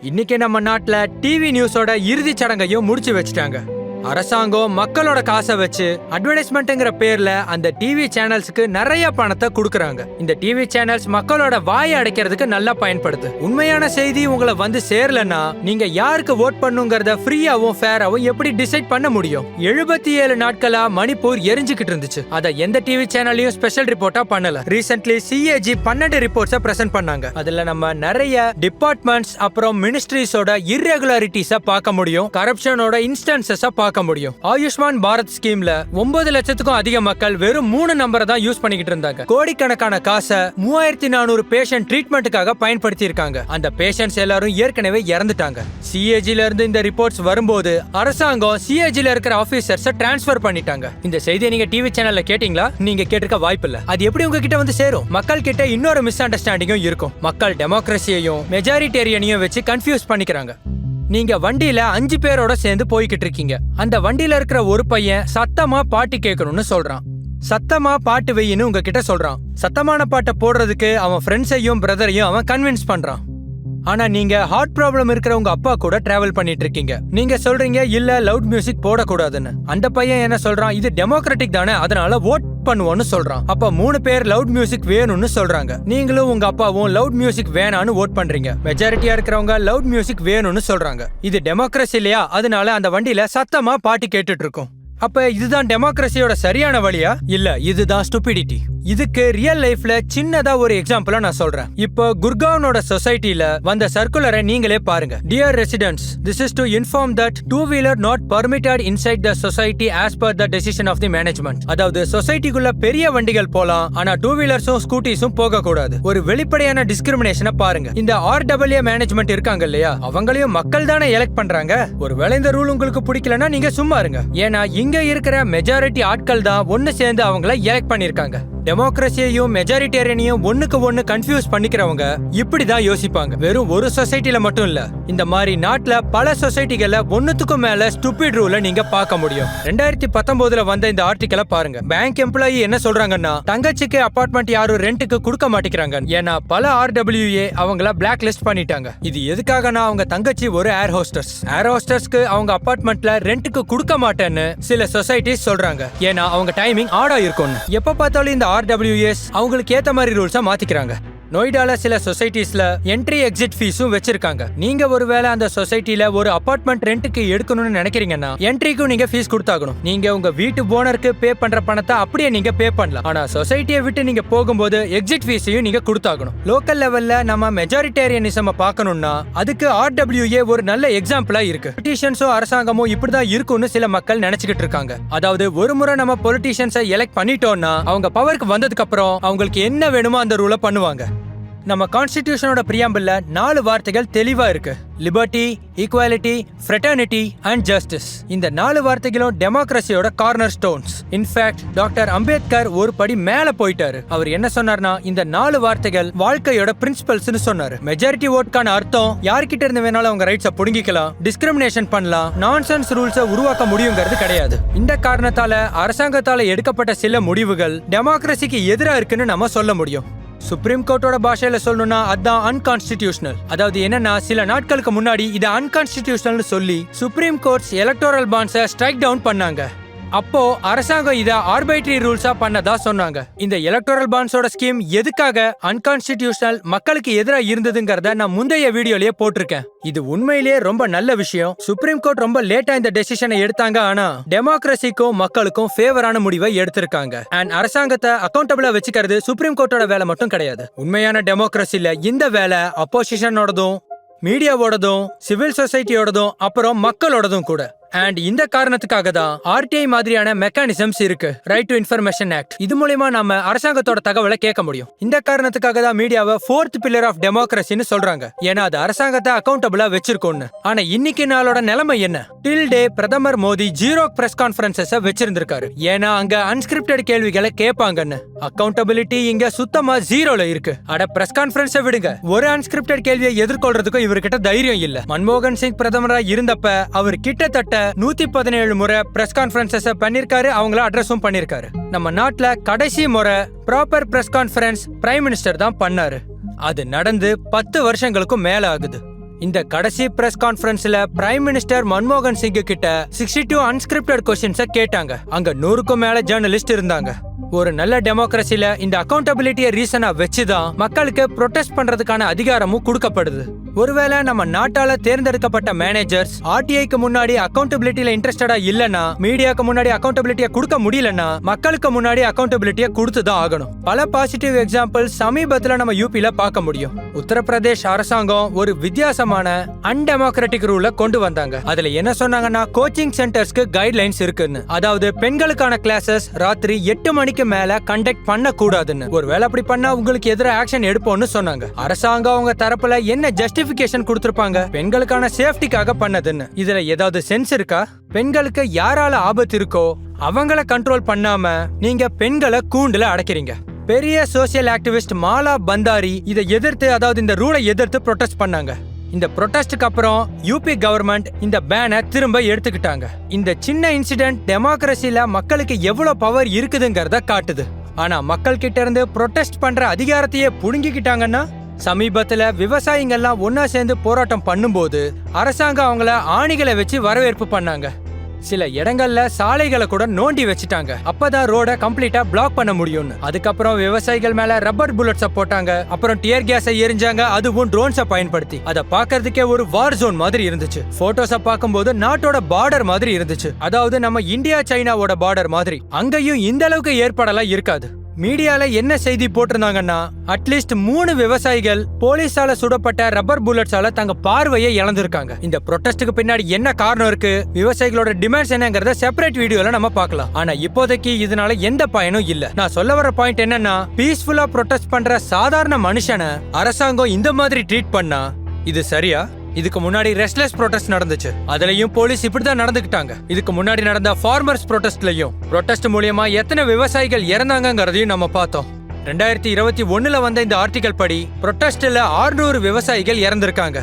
இன்னைக்கு நம்ம நாட்டுல டிவி நியூஸோட இறுதி சடங்கையும் முடிச்சு வச்சுட்டாங்க. அரசாங்கம் மக்களோட காசை வச்சு அட்வர்டைஸ்மெண்ட்ங்கிற பேர்ல அந்த டிவி சேனல்ஸ்க்கு நிறைய பணத்தை கொடுக்கறாங்க. இந்த டிவி சேனல்ஸ் மக்களோட வாயை அடைக்கிறதுக்கு நல்லா பயன்படுது. உண்மையான செய்தி உங்களை வந்து சேரலன்னா நீங்க யாருக்கு ஓட் பண்ணுங்கிறத ஃப்ரீயாவும் ஃபேராவும் எப்படி டிசைட் பண்ண முடியும்? எழுபத்தி ஏழு நாட்களா மணிப்பூர் எரிஞ்சுக்கிட்டு இருந்துச்சு. அதை எந்த டிவி சேனல்லையும் ஸ்பெஷல் ரிப்போர்ட்டா பண்ணல. ரீசென்ட்லி சிஏஜி பன்னெண்டு ரிப்போர்ட்ஸை பிரசன்ட் பண்ணாங்க. அதுல நம்ம நிறைய டிபார்ட்மெண்ட்ஸ் அப்புறம் மினிஸ்ட்ரிஸோட இர்ரெகுலாரிட்டிஸ பார்க்க முடியும். கரப்ஷனோட இன்ஸ்டன்சஸ பார்க்க முடியும். ஆயுஷ்மான் பாரத் ஸ்கீம்ல ஒன்பது லட்சத்துக்கும் அதிக மக்கள் வெறும் மூணு நம்பரை தான் யூஸ் பண்ணிக்கிட்டு இருந்தாங்க. கோடிக்கணக்கான காசை மூவாயிரத்தி நானூறு பேஷண்ட் ட்ரீட்மெண்ட்டுக்காக பயன்படுத்தி இருக்காங்க அந்த பேஷண்ட்ஸ் எல்லாரும் ஏற்கனவே இறந்துட்டாங்க. சிஏஜில இருந்து இந்த ரிப்போர்ட்ஸ் வரும்போது அரசாங்கம் சிஏஜில இருக்கிற ஆபீசர்ஸ டிரான்ஸ்ஃபர் பண்ணிட்டாங்க. இந்த செய்தியை நீங்க டிவி சேனல்ல கேட்டீங்களா? நீங்க கேட்டிருக்க வாய்ப்பு இல்ல. அது எப்படி உங்ககிட்ட வந்து சேரும்? மக்கள் கிட்ட இன்னொரு மிஸ் அண்டர்ஸ்டாண்டிங்கும் இருக்கும். மக்கள் டெமோக்ரஸியையும் மெஜாரிட்டேரியனையும் வச்சு கன்ஃபியூஸ் பண்ணிக்கிறாங்க. நீங்க வண்டியில அஞ்சு பேரோட சேர்ந்து போய்கிட்டு இருக்கீங்க. அந்த வண்டியில இருக்கிற ஒரு பையன் சத்தமா பாட்டு கேட்கணும்னு சொல்றான். சத்தமா பாட்டு வெயின்னு உங்ககிட்ட சொல்றான். சத்தமான பாட்டை போடுறதுக்கு அவன் ஃப்ரெண்ட்ஸையும் பிரதரையும் அவன் கன்வின்ஸ் பண்றான். ஆனா நீங்க ஹார்ட் ப்ராப்ளம் இருக்கிற உங்க அப்பா கூட டிராவல் பண்ணிட்டு இருக்கீங்க. நீங்க சொல்றீங்க இல்ல லவுட் மியூசிக் போடக்கூடாதுன்னு. அந்த பையன் என்ன சொல்றான்? இது டெமோக்ராட்டிக் தானே அதனால ஓட் பண்ணுவோம்னு சொல்றான். அப்ப மூணு பேர் லவுட் மியூசிக் வேணும்னு சொல்றாங்க. நீங்களும் உங்க அப்பாவும் லவுட் மியூசிக் வேணான்னு ஓட் பண்றீங்க. மெஜாரிட்டியா இருக்கிறவங்க லவுட் மியூசிக் வேணும்னு சொல்றாங்க. இது டெமோக்ரஸி இல்லையா? அதனால அந்த வண்டியில சத்தமா பாட்டு கேட்டுட்டு இருக்கும். அப்ப இதுதான் டெமோக்ரஸியோட சரியான வழியா? இல்ல இதுதான் ஸ்டூபிடிட்டி இதுக்கு ரியல் லைஃப்ல சின்னதா ஒரு எக்ஸாம்பிளா நான் சொல்றேன். இப்போ குர்காவனோட சொசைட்டில வந்த சர்க்குலரை நீங்களே பாருங்க. Dear residents this is to inform that two wheeler not permitted inside the society as per the decision of the management அதாவது சொசைட்டிக்குள்ள பெரிய வண்டிகள் போலாம் ஆனா டூ வீலர்ஸும் ஸ்கூட்டிஸும் போக கூடாது ஒரு வெளிப்படையான டிஸ்கிரிமினேஷனை பாருங்க. இந்த ஆர்டபிள்யூ மேனேஜ்மெண்ட் இருக்காங்க இல்லையா? அவங்களையும் மக்கள் தானே எலெக்ட் பண்றாங்க? ஒரு இந்த ரூல் உங்களுக்கு பிடிக்கலன்னா நீங்க சும்மா இருங்க. ஏன்னா இங்க இருக்கிற மெஜாரிட்டி ஆட்கள் தான் ஒன்னு சேர்ந்து அவங்கள எலெக்ட் பண்ணிருக்காங்க. டெமோக்ரஸியையும் மெஜாரிட்டேரியனையும் ஒண்ணுக்கு ஒண்ணு கன்ஃபியூஸ் பண்ணிக்கிறவங்க இப்படிதான் யோசிப்பாங்க. வெறும் ஒரு சொசைட்டில மட்டும் இல்ல இந்த மாதிரி நாட்டுல பல சொசைட்டிகள்ல ஒண்ணுத்துக்கும் மேல ஸ்டூபிட் ரூல நீங்க பார்க்க முடியும். ரெண்டாயிரத்தி பத்தொன்பதுல வந்த இந்த ஆர்டிக்கலை பாருங்க. பேங்க் எம்ப்ளாயி என்ன சொல்றாங்கன்னா தங்கச்சிக்கு அபார்ட்மெண்ட் யாரும் ரெண்டுக்கு கொடுக்க மாட்டேங்கிறாங்க ஏன்னா பல ஆர்டபிள்யூஏ அவங்கள பிளாக் லிஸ்ட் பண்ணிட்டாங்க. இது எதுக்காகனா அவங்க தங்கச்சி ஒரு ஏர் ஹோஸ்டர்ஸ் ஏர் ஹோஸ்டர்ஸ்க்கு அவங்க அபார்ட்மெண்ட்ல ரெண்டுக்கு கொடுக்க மாட்டேன்னு சில சொசைட்டிஸ் சொல்றாங்க. ஏன்னா அவங்க டைமிங் ஆடா இருக்கும்னு. எப்ப பார்த்தாலும் இந்த ஆர்டபிள்யூஎஸ் அவங்களுக்கு ஏத்த மாதிரி ரூல்ஸா மாத்திக்கிறாங்க. நொய்டால சில சொசைட்டிஸ்ல என்ட்ரி எக்ஸிட் ஃபீஸும் வச்சிருக்காங்க. நீங்க ஒருவேளை அந்த சொசைட்டில ஒரு அபார்ட்மெண்ட் ரெண்ட்டுக்கு எடுக்கணும்னு நினைக்கிறீங்கன்னா என்ட்ரிக்கும் நீங்க ஃபீஸ் கொடுத்தாகணும். நீங்க உங்க வீட்டு ஓனருக்கு பே பண்ற பணத்தை அப்படியே நீங்க பே பண்ணலாம். ஆனா சொசைட்டியை விட்டு நீங்க போகும்போது எக்ஸிட் ஃபீஸையும் நீங்க கொடுத்தாகணும். லோக்கல் லெவல்ல நம்ம மெஜாரிட்டேரியனிசம் பார்க்கணும்னா அதுக்கு ஆர்டபிள்யூஏ ஒரு நல்ல எக்ஸாம்பிளா இருக்கு. பொலிட்டீஷியன்ஸும் அரசாங்கமும் இப்படிதான் இருக்கும்னு சில மக்கள் நினைச்சுக்கிட்டு இருக்காங்க. அதாவது ஒரு முறை நம்ம பொலிட்டீஷியன்ஸை எலெக்ட் பண்ணிட்டோம்னா அவங்க பவருக்கு வந்ததுக்கு அப்புறம் அவங்களுக்கு என்ன வேணுமோ அந்த ரூலை பண்ணுவாங்க. நம்ம கான்ஸ்டிடியூஷனோட பிரியாம்பிள்ல நாலு வார்த்தைகள் தெளிவா இருக்கு. Liberty equality fraternity and justice இந்த நாலு வார்த்தைகளும் டெமோக்ரஸியோட corner stones in fact doctor Ambedkar ஒரு படி மேல போயிட்டாரு. அவர் என்ன சொன்னார்னா இந்த நாலு வார்த்தைகள் வாழ்க்கையோட பிரின்சிபல்ஸ்னு சொன்னாரு. மெஜாரிட்டி ஓட்கான அர்த்தம் யார்கிட்ட இருந்து வேணாலும் அவங்க ரைட்ஸை புடுங்கிக்கலாம். டிஸ்கிரிமினேஷன் பண்ணலாம். நான்சென்ஸ் ரூல்ஸை உருவாக்க முடியுங்கிறது கிடையாது. இந்த காரணத்தால அரசாங்கத்தால எடுக்கப்பட்ட சில முடிவுகள் டெமோக்ரஸிக்கு எதிராக இருக்குன்னு நம்ம சொல்ல முடியும். சுப்ரீம் கோர்ட்டோட பாஷையில சொல்லணும்னா அதான் அன்கான்ஸ்டிடியூஷனல் அதாவது என்னன்னா சில நாட்களுக்கு முன்னாடி இதை அன்கான்ஸ்டிடியூஷனல் சொல்லி சுப்ரீம் கோர்ட்ஸ் எலக்டோரல் பாண்ட்ஸை ஸ்ட்ரைக் டவுன் பண்ணாங்க. அப்போ அரசாங்கம் இதை ஆர்பைட்ரி ரூல்ஸா பண்ணதா சொன்னாங்க. இந்த எலக்டோரல் பாண்ட்ஸோட ஸ்கீம் எதுக்காக அன்கான்ஸ்டிடியூஷனல் மக்களுக்கு எதிராக இருந்ததுங்கிறத நான் முந்தைய வீடியோலயே போட்டிருக்கேன். இது உண்மையிலேயே ரொம்ப நல்ல விஷயம். சுப்ரீம் கோர்ட் ரொம்ப லேட்டா இந்த டெசிஷனை எடுத்தாங்க ஆனா டெமோக்ரஸிக்கும் மக்களுக்கும் ஃபேவரான முடிவை எடுத்திருக்காங்க. அண்ட் அரசாங்கத்தை அக்கௌண்டபிளா வச்சுக்கிறது சுப்ரீம் கோர்ட்டோட வேலை மட்டும் கிடையாது. உண்மையான டெமோக்ரஸில இந்த வேலை அப்போசிஷனோடதும் மீடியாவோடதும் சிவில் சொசைட்டியோடதும் அப்புறம் மக்களோடதும் கூட. அண்ட் இந்த காரணத்துக்காக தான் ஆர்டிஐ மாதிரியான மெக்கானிசம்ஸ் இருக்கு. ரைட் டு இன்ஃபர்மேஷன் ஆக்ட் இது மூலயமா நம்ம அரசாங்கத்தோட தகவலை கேட்க முடியும். இந்த காரணத்துக்காக தான் மீடியாவை ஃபோர்த் பில்லர் ஆஃப் டெமோக்ரஸின்னு சொல்றாங்க. ஏன்னா அது அரசாங்கத்தை அக்கௌண்டபிளா வச்சிருக்கோம்னு. ஆனா இன்னைக்கு நாளோட நிலைமை என்ன? டில் டே பிரதமர் மோடி ஜீரோ பிரஸ் கான்ஃபரன்சஸ் வச்சிருந்திருக்காரு. ஏன்னா அங்க அன்ஸ்கிரிப்டட் கேள்விகளை கேட்பாங்கன்னு. அக்கௌண்டபிலிட்டி இங்க சுத்தமா ஜீரோல இருக்கு. அட பிரஸ் கான்ஃபரன்ஸை விடுங்க. ஒரு அன்ஸ்கிரிப்டட் கேள்வியை எதிர்கொள்றதுக்கும் இவர்கிட்ட தைரியம் இல்ல. மன்மோகன் சிங் பிரதமரா இருந்தப்ப அவர் கிட்டத்தட்ட நூத்தி பதினேழு முறை பிரஸ் கான்ஃபரன்சஸ் பண்ணிருக்காரு. அவங்கள அட்ரஸும் பண்ணிருக்காரு. நம்ம நாட்டுல கடைசி முறை proper press conference prime minister தான் பண்ணாரு. அது நடந்து பத்து வருஷங்களுக்கும் மேல ஆகுது. இந்த கடைசி பிரஸ் கான்ஃபரன்ஸ்ல பிரைம் மினிஸ்டர் மன்மோகன் சிங் கிட்ட சிக்ஸ்டி டூ அன்ஸ்கிரிப்டட் கொஸ்டின்ஸ கேட்டாங்க. அங்க நூறுக்கும் மேல ஜேர்னலிஸ்ட் இருந்தாங்க. ஒரு நல்ல டெமோக்ரஸில இந்த அக்கௌண்டபிலிட்டியை ரீசனா வச்சுதான் மக்களுக்கு ப்ரொடெஸ்ட் பண்றதுக்கான அதிகாரமும் கொடுக்கப்படுது. ஒருவேளை நம்ம நாட்டால தேர்ந்தெடுக்கப்பட்ட மேனேஜர்ஸ் ஆர்டிஐக்கு முன்னாடி அக்கௌண்டபிலிட்டியில இன்ட்ரெஸ்டடா இல்லனா மீடியாக்கு முன்னாடி அக்கௌண்டபிலிட்டியை கொடுக்க முடியலன்னா மக்களுக்கு முன்னாடி அக்கௌண்டபிலிட்டியை கொடுத்து தான் ஆகணும். பல பாசிட்டிவ் எக்ஸாம்பிள் சமீபத்துல நம்ம யூபில பார்க்க முடியும். உத்தரப்பிரதேஷ் அரசாங்கம் ஒரு வித்தியாசமான அன்டெமோக்ராட்டிக் ரூல கொண்டு வந்தாங்க. அதுல என்ன சொன்னாங்கன்னா கோச்சிங் சென்டர்ஸ்க்கு கைட்லைன்ஸ் இருக்குன்னு. அதாவது பெண்களுக்கான கிளாஸஸ் ராத்திரி எட்டு மணிக்கு மேல கண்டக்ட் பண்ண கூடாதுன்னு ஒருவேளை அப்படி பண்ணா உங்களுக்கு எதிராக ஆக்ஷன் எடுப்போம்னு சொன்னாங்க. அரசாங்கம் அவங்க தரப்புல என்ன ஜஸ்டிபிகேஷன் கொடுத்திருப்பாங்க. பெண்களுக்கான சேஃப்டிக்காக பண்ணதுன்னு. இதுல ஏதாவது சென்ஸ் இருக்கா? பெண்களுக்கு யாரால ஆபத்து இருக்கோ அவங்கள கண்ட்ரோல் பண்ணாம நீங்க பெண்களை கூண்டுல அடைக்கிறீங்க. பெரிய சோசியல் ஆக்டிவிஸ்ட் மாலா பந்தாரி இதை எதிர்த்து அதாவது இந்த ரூலை எதிர்த்து ப்ரொடெஸ்ட் பண்ணாங்க. இந்த ப்ரொட்டஸ்டுக்கு அப்புறம் யூபி கவர்மெண்ட் இந்த பேனை திரும்ப எடுத்துக்கிட்டாங்க. இந்த சின்ன இன்சிடென்ட் டெமோக்ரஸில மக்களுக்கு எவ்வளவு பவர் இருக்குதுங்கிறத காட்டுது. ஆனா மக்கள் கிட்ட இருந்து ப்ரொட்டஸ்ட் பண்ற அதிகாரத்தையே புடுங்கிக்கிட்டாங்கன்னா சமீபத்துல விவசாயிங்கெல்லாம் ஒன்னா சேர்ந்து போராட்டம் பண்ணும்போது அரசாங்கம் அவங்கள ஆணிகளை வச்சு வரவேற்பு பண்ணாங்க. சில இடங்கள்ல சாலைகளை கூட நோண்டி வச்சுட்டாங்க. அப்பதான் ரோட கம்ப்ளீட்டா பிளாக் பண்ண முடியும்னு. அதுக்கப்புறம் விவசாயிகள் மேல ரப்பர் புல்லட்ஸ போட்டாங்க. அப்புறம் டியர் கேஸை எரிஞ்சாங்க. அதுவும் ட்ரோன்ஸை பயன்படுத்தி. அதை பாக்குறதுக்கே ஒரு வார் ஜோன் மாதிரி இருந்துச்சு. போட்டோஸ பார்க்கும்போது நாட்டோட பார்டர் மாதிரி இருந்துச்சு. அதாவது நம்ம இந்தியா சைனாவோட பார்டர் மாதிரி. அங்கேயும் இந்த அளவுக்கு ஏற்பாடெல்லாம் இருக்காது. மீடியால என்ன செய்தி போட்டிருந்தாங்கன்னா அட்லீஸ்ட் மூணு விவசாயிகள் போலீஸால சுடப்பட்ட ரப்பர் புல்லட்ஸால தங்க பார்வையை இழந்திருக்காங்க. இந்த ப்ரொட்டஸ்டுக்கு பின்னாடி என்ன காரணம் இருக்கு? விவசாயிகளோட டிமாண்ட்ஸ் என்னங்கறத செப்பரேட் வீடியோல நம்ம பார்க்கலாம். ஆனா இப்போதைக்கு இதனால எந்த பயனும் இல்ல. நான் சொல்ல வர பாயிண்ட் என்னன்னா பீஸ்ஃபுல்லா ப்ரொட்டஸ்ட் பண்ற சாதாரண மனுஷனை அரசாங்கம் இந்த மாதிரி ட்ரீட் பண்ணா இது சரியா? இதுக்கு முன்னாடி ரெஸ்ட்லெஸ் ப்ரொடெஸ்ட் நடந்துச்சு. அதுலயும் போலீஸ் இப்படிதான் நடந்துக்கிட்டாங்க. இதுக்கு முன்னாடி நடந்த ஃபார்மர்ஸ் ப்ரொடெஸ்ட்லயும் ப்ரொடெஸ்ட் மூலியமா எத்தனை விவசாயிகள் இறந்தாங்கங்கிறதையும் நம்ம பார்த்தோம். ரெண்டாயிரத்தி இருபத்தி ஒண்ணுல வந்த இந்த ஆர்டிகல் படி ப்ரொடெஸ்ட்ல ஆறுநூறு விவசாயிகள் இறந்திருக்காங்க.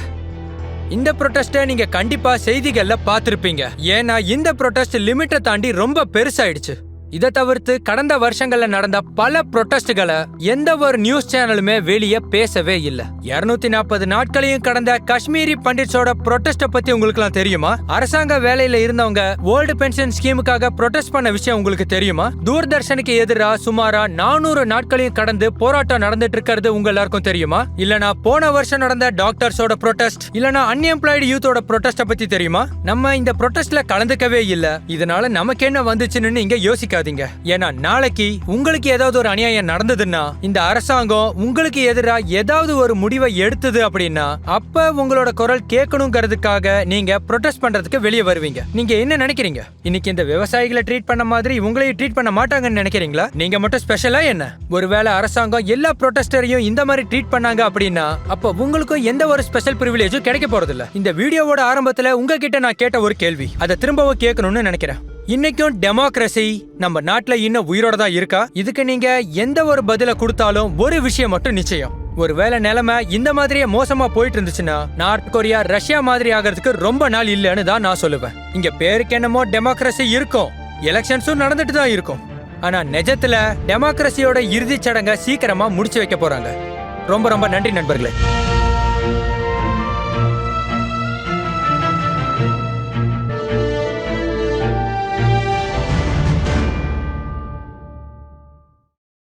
இந்த ப்ரொட்டஸ்ட்டை நீங்க கண்டிப்பா செய்திகள்ல பாத்திருப்பீங்க ஏன்னா இந்த ப்ரொட்டஸ்ட் லிமிட்டை தாண்டி ரொம்ப பெருசாயிடுச்சு. இதை தவிர்த்து கடந்த வருஷங்கள்ல நடந்த பல ப்ரொட்டஸ்ட்களை எந்த ஒரு நியூஸ் சேனலுமே வெளியே பேசவே இல்லை. இருநூத்தி நாற்பது நாட்களையும் கடந்த காஷ்மீரி பண்டிட்ஸோட ப்ரொட்டஸ்ட பத்தி உங்களுக்கு தெரியுமா? அரசாங்க வேலையில இருந்தவங்க ஓல்டு பென்ஷன் ஸ்கீமுக்காக ப்ரொட்டஸ்ட் பண்ண விஷயம் உங்களுக்கு தெரியுமா? தூர்தர்ஷனுக்கு எதிராக சுமாரா நானூறு நாட்களையும் கடந்து போராட்டம் நடந்துட்டு இருக்கிறது உங்க எல்லாருக்கும் தெரியுமா? இல்லனா போன வருஷம் நடந்த டாக்டர்ஸோட ப்ரொட்டஸ்ட் இல்லனா அன்எம்ப்ளாய்டு யூத்தோட ப்ரொட்டஸ்ட பத்தி தெரியுமா? நம்ம இந்த ப்ரொட்டஸ்ட்ல கலந்துக்கவே இல்ல. இதனால நமக்கு என்ன வந்துச்சுன்னு நீங்க நினைக்காதீங்க ஏன்னா நாளைக்கு உங்களுக்கு ஏதாவது ஒரு அநியாயம் நடந்ததுன்னா இந்த அரசாங்கம் உங்களுக்கு எதிராக ஏதாவது ஒரு முடிவை எடுத்தது அப்படின்னா அப்ப உங்களோட குரல் கேட்கணுங்கிறதுக்காக நீங்க ப்ரொடெஸ்ட் பண்றதுக்கு வெளியே வருவீங்க. நீங்க என்ன நினைக்கிறீங்க? இன்னைக்கு இந்த விவசாயிகளை ட்ரீட் பண்ண மாதிரி உங்களையும் ட்ரீட் பண்ண மாட்டாங்கன்னு நினைக்கிறீங்களா? நீங்க மட்டும் ஸ்பெஷலா என்ன? ஒருவேளை அரசாங்கம் எல்லா ப்ரொடெஸ்டரையும் இந்த மாதிரி ட்ரீட் பண்ணாங்க அப்படின்னா அப்ப உங்களுக்கும் எந்த ஒரு ஸ்பெஷல் ப்ரிவிலேஜும் கிடைக்க போறது இல்ல இந்த வீடியோவோட ஆரம்பத்துல உங்ககிட்ட நான் கேட்ட ஒரு கேள்வி. அதை திரும்பவும் கேட்கணும்னு நினைக்கிறேன். இன்னைக்கும் டெமோக்ரஸி நம்ம நாட்டுல இன்னும் உயிரோட தான் இருக்கா? இதுக்கு நீங்க எந்த ஒரு பதில கொடுத்தாலும் ஒரு விஷயம் மட்டும் நிச்சயம். ஒருவேளை நிலைமை இந்த மாதிரியே மோசமா போயிட்டு இருந்துச்சுன்னா நார்த் கொரியா ரஷ்யா மாதிரி ஆகிறதுக்கு ரொம்ப நாள் இல்லைன்னு தான் நான் சொல்லுவேன். இங்க பேருக்கு என்னமோ டெமோக்ரஸி இருக்கும். எலெக்ஷன்ஸும் நடந்துட்டு தான் இருக்கும். ஆனா நிஜத்துல டெமோக்ரஸியோட இறுதிச் சடங்கை சீக்கிரமா முடிச்சு வைக்க போறாங்க. ரொம்ப ரொம்ப நன்றி நண்பர்களே.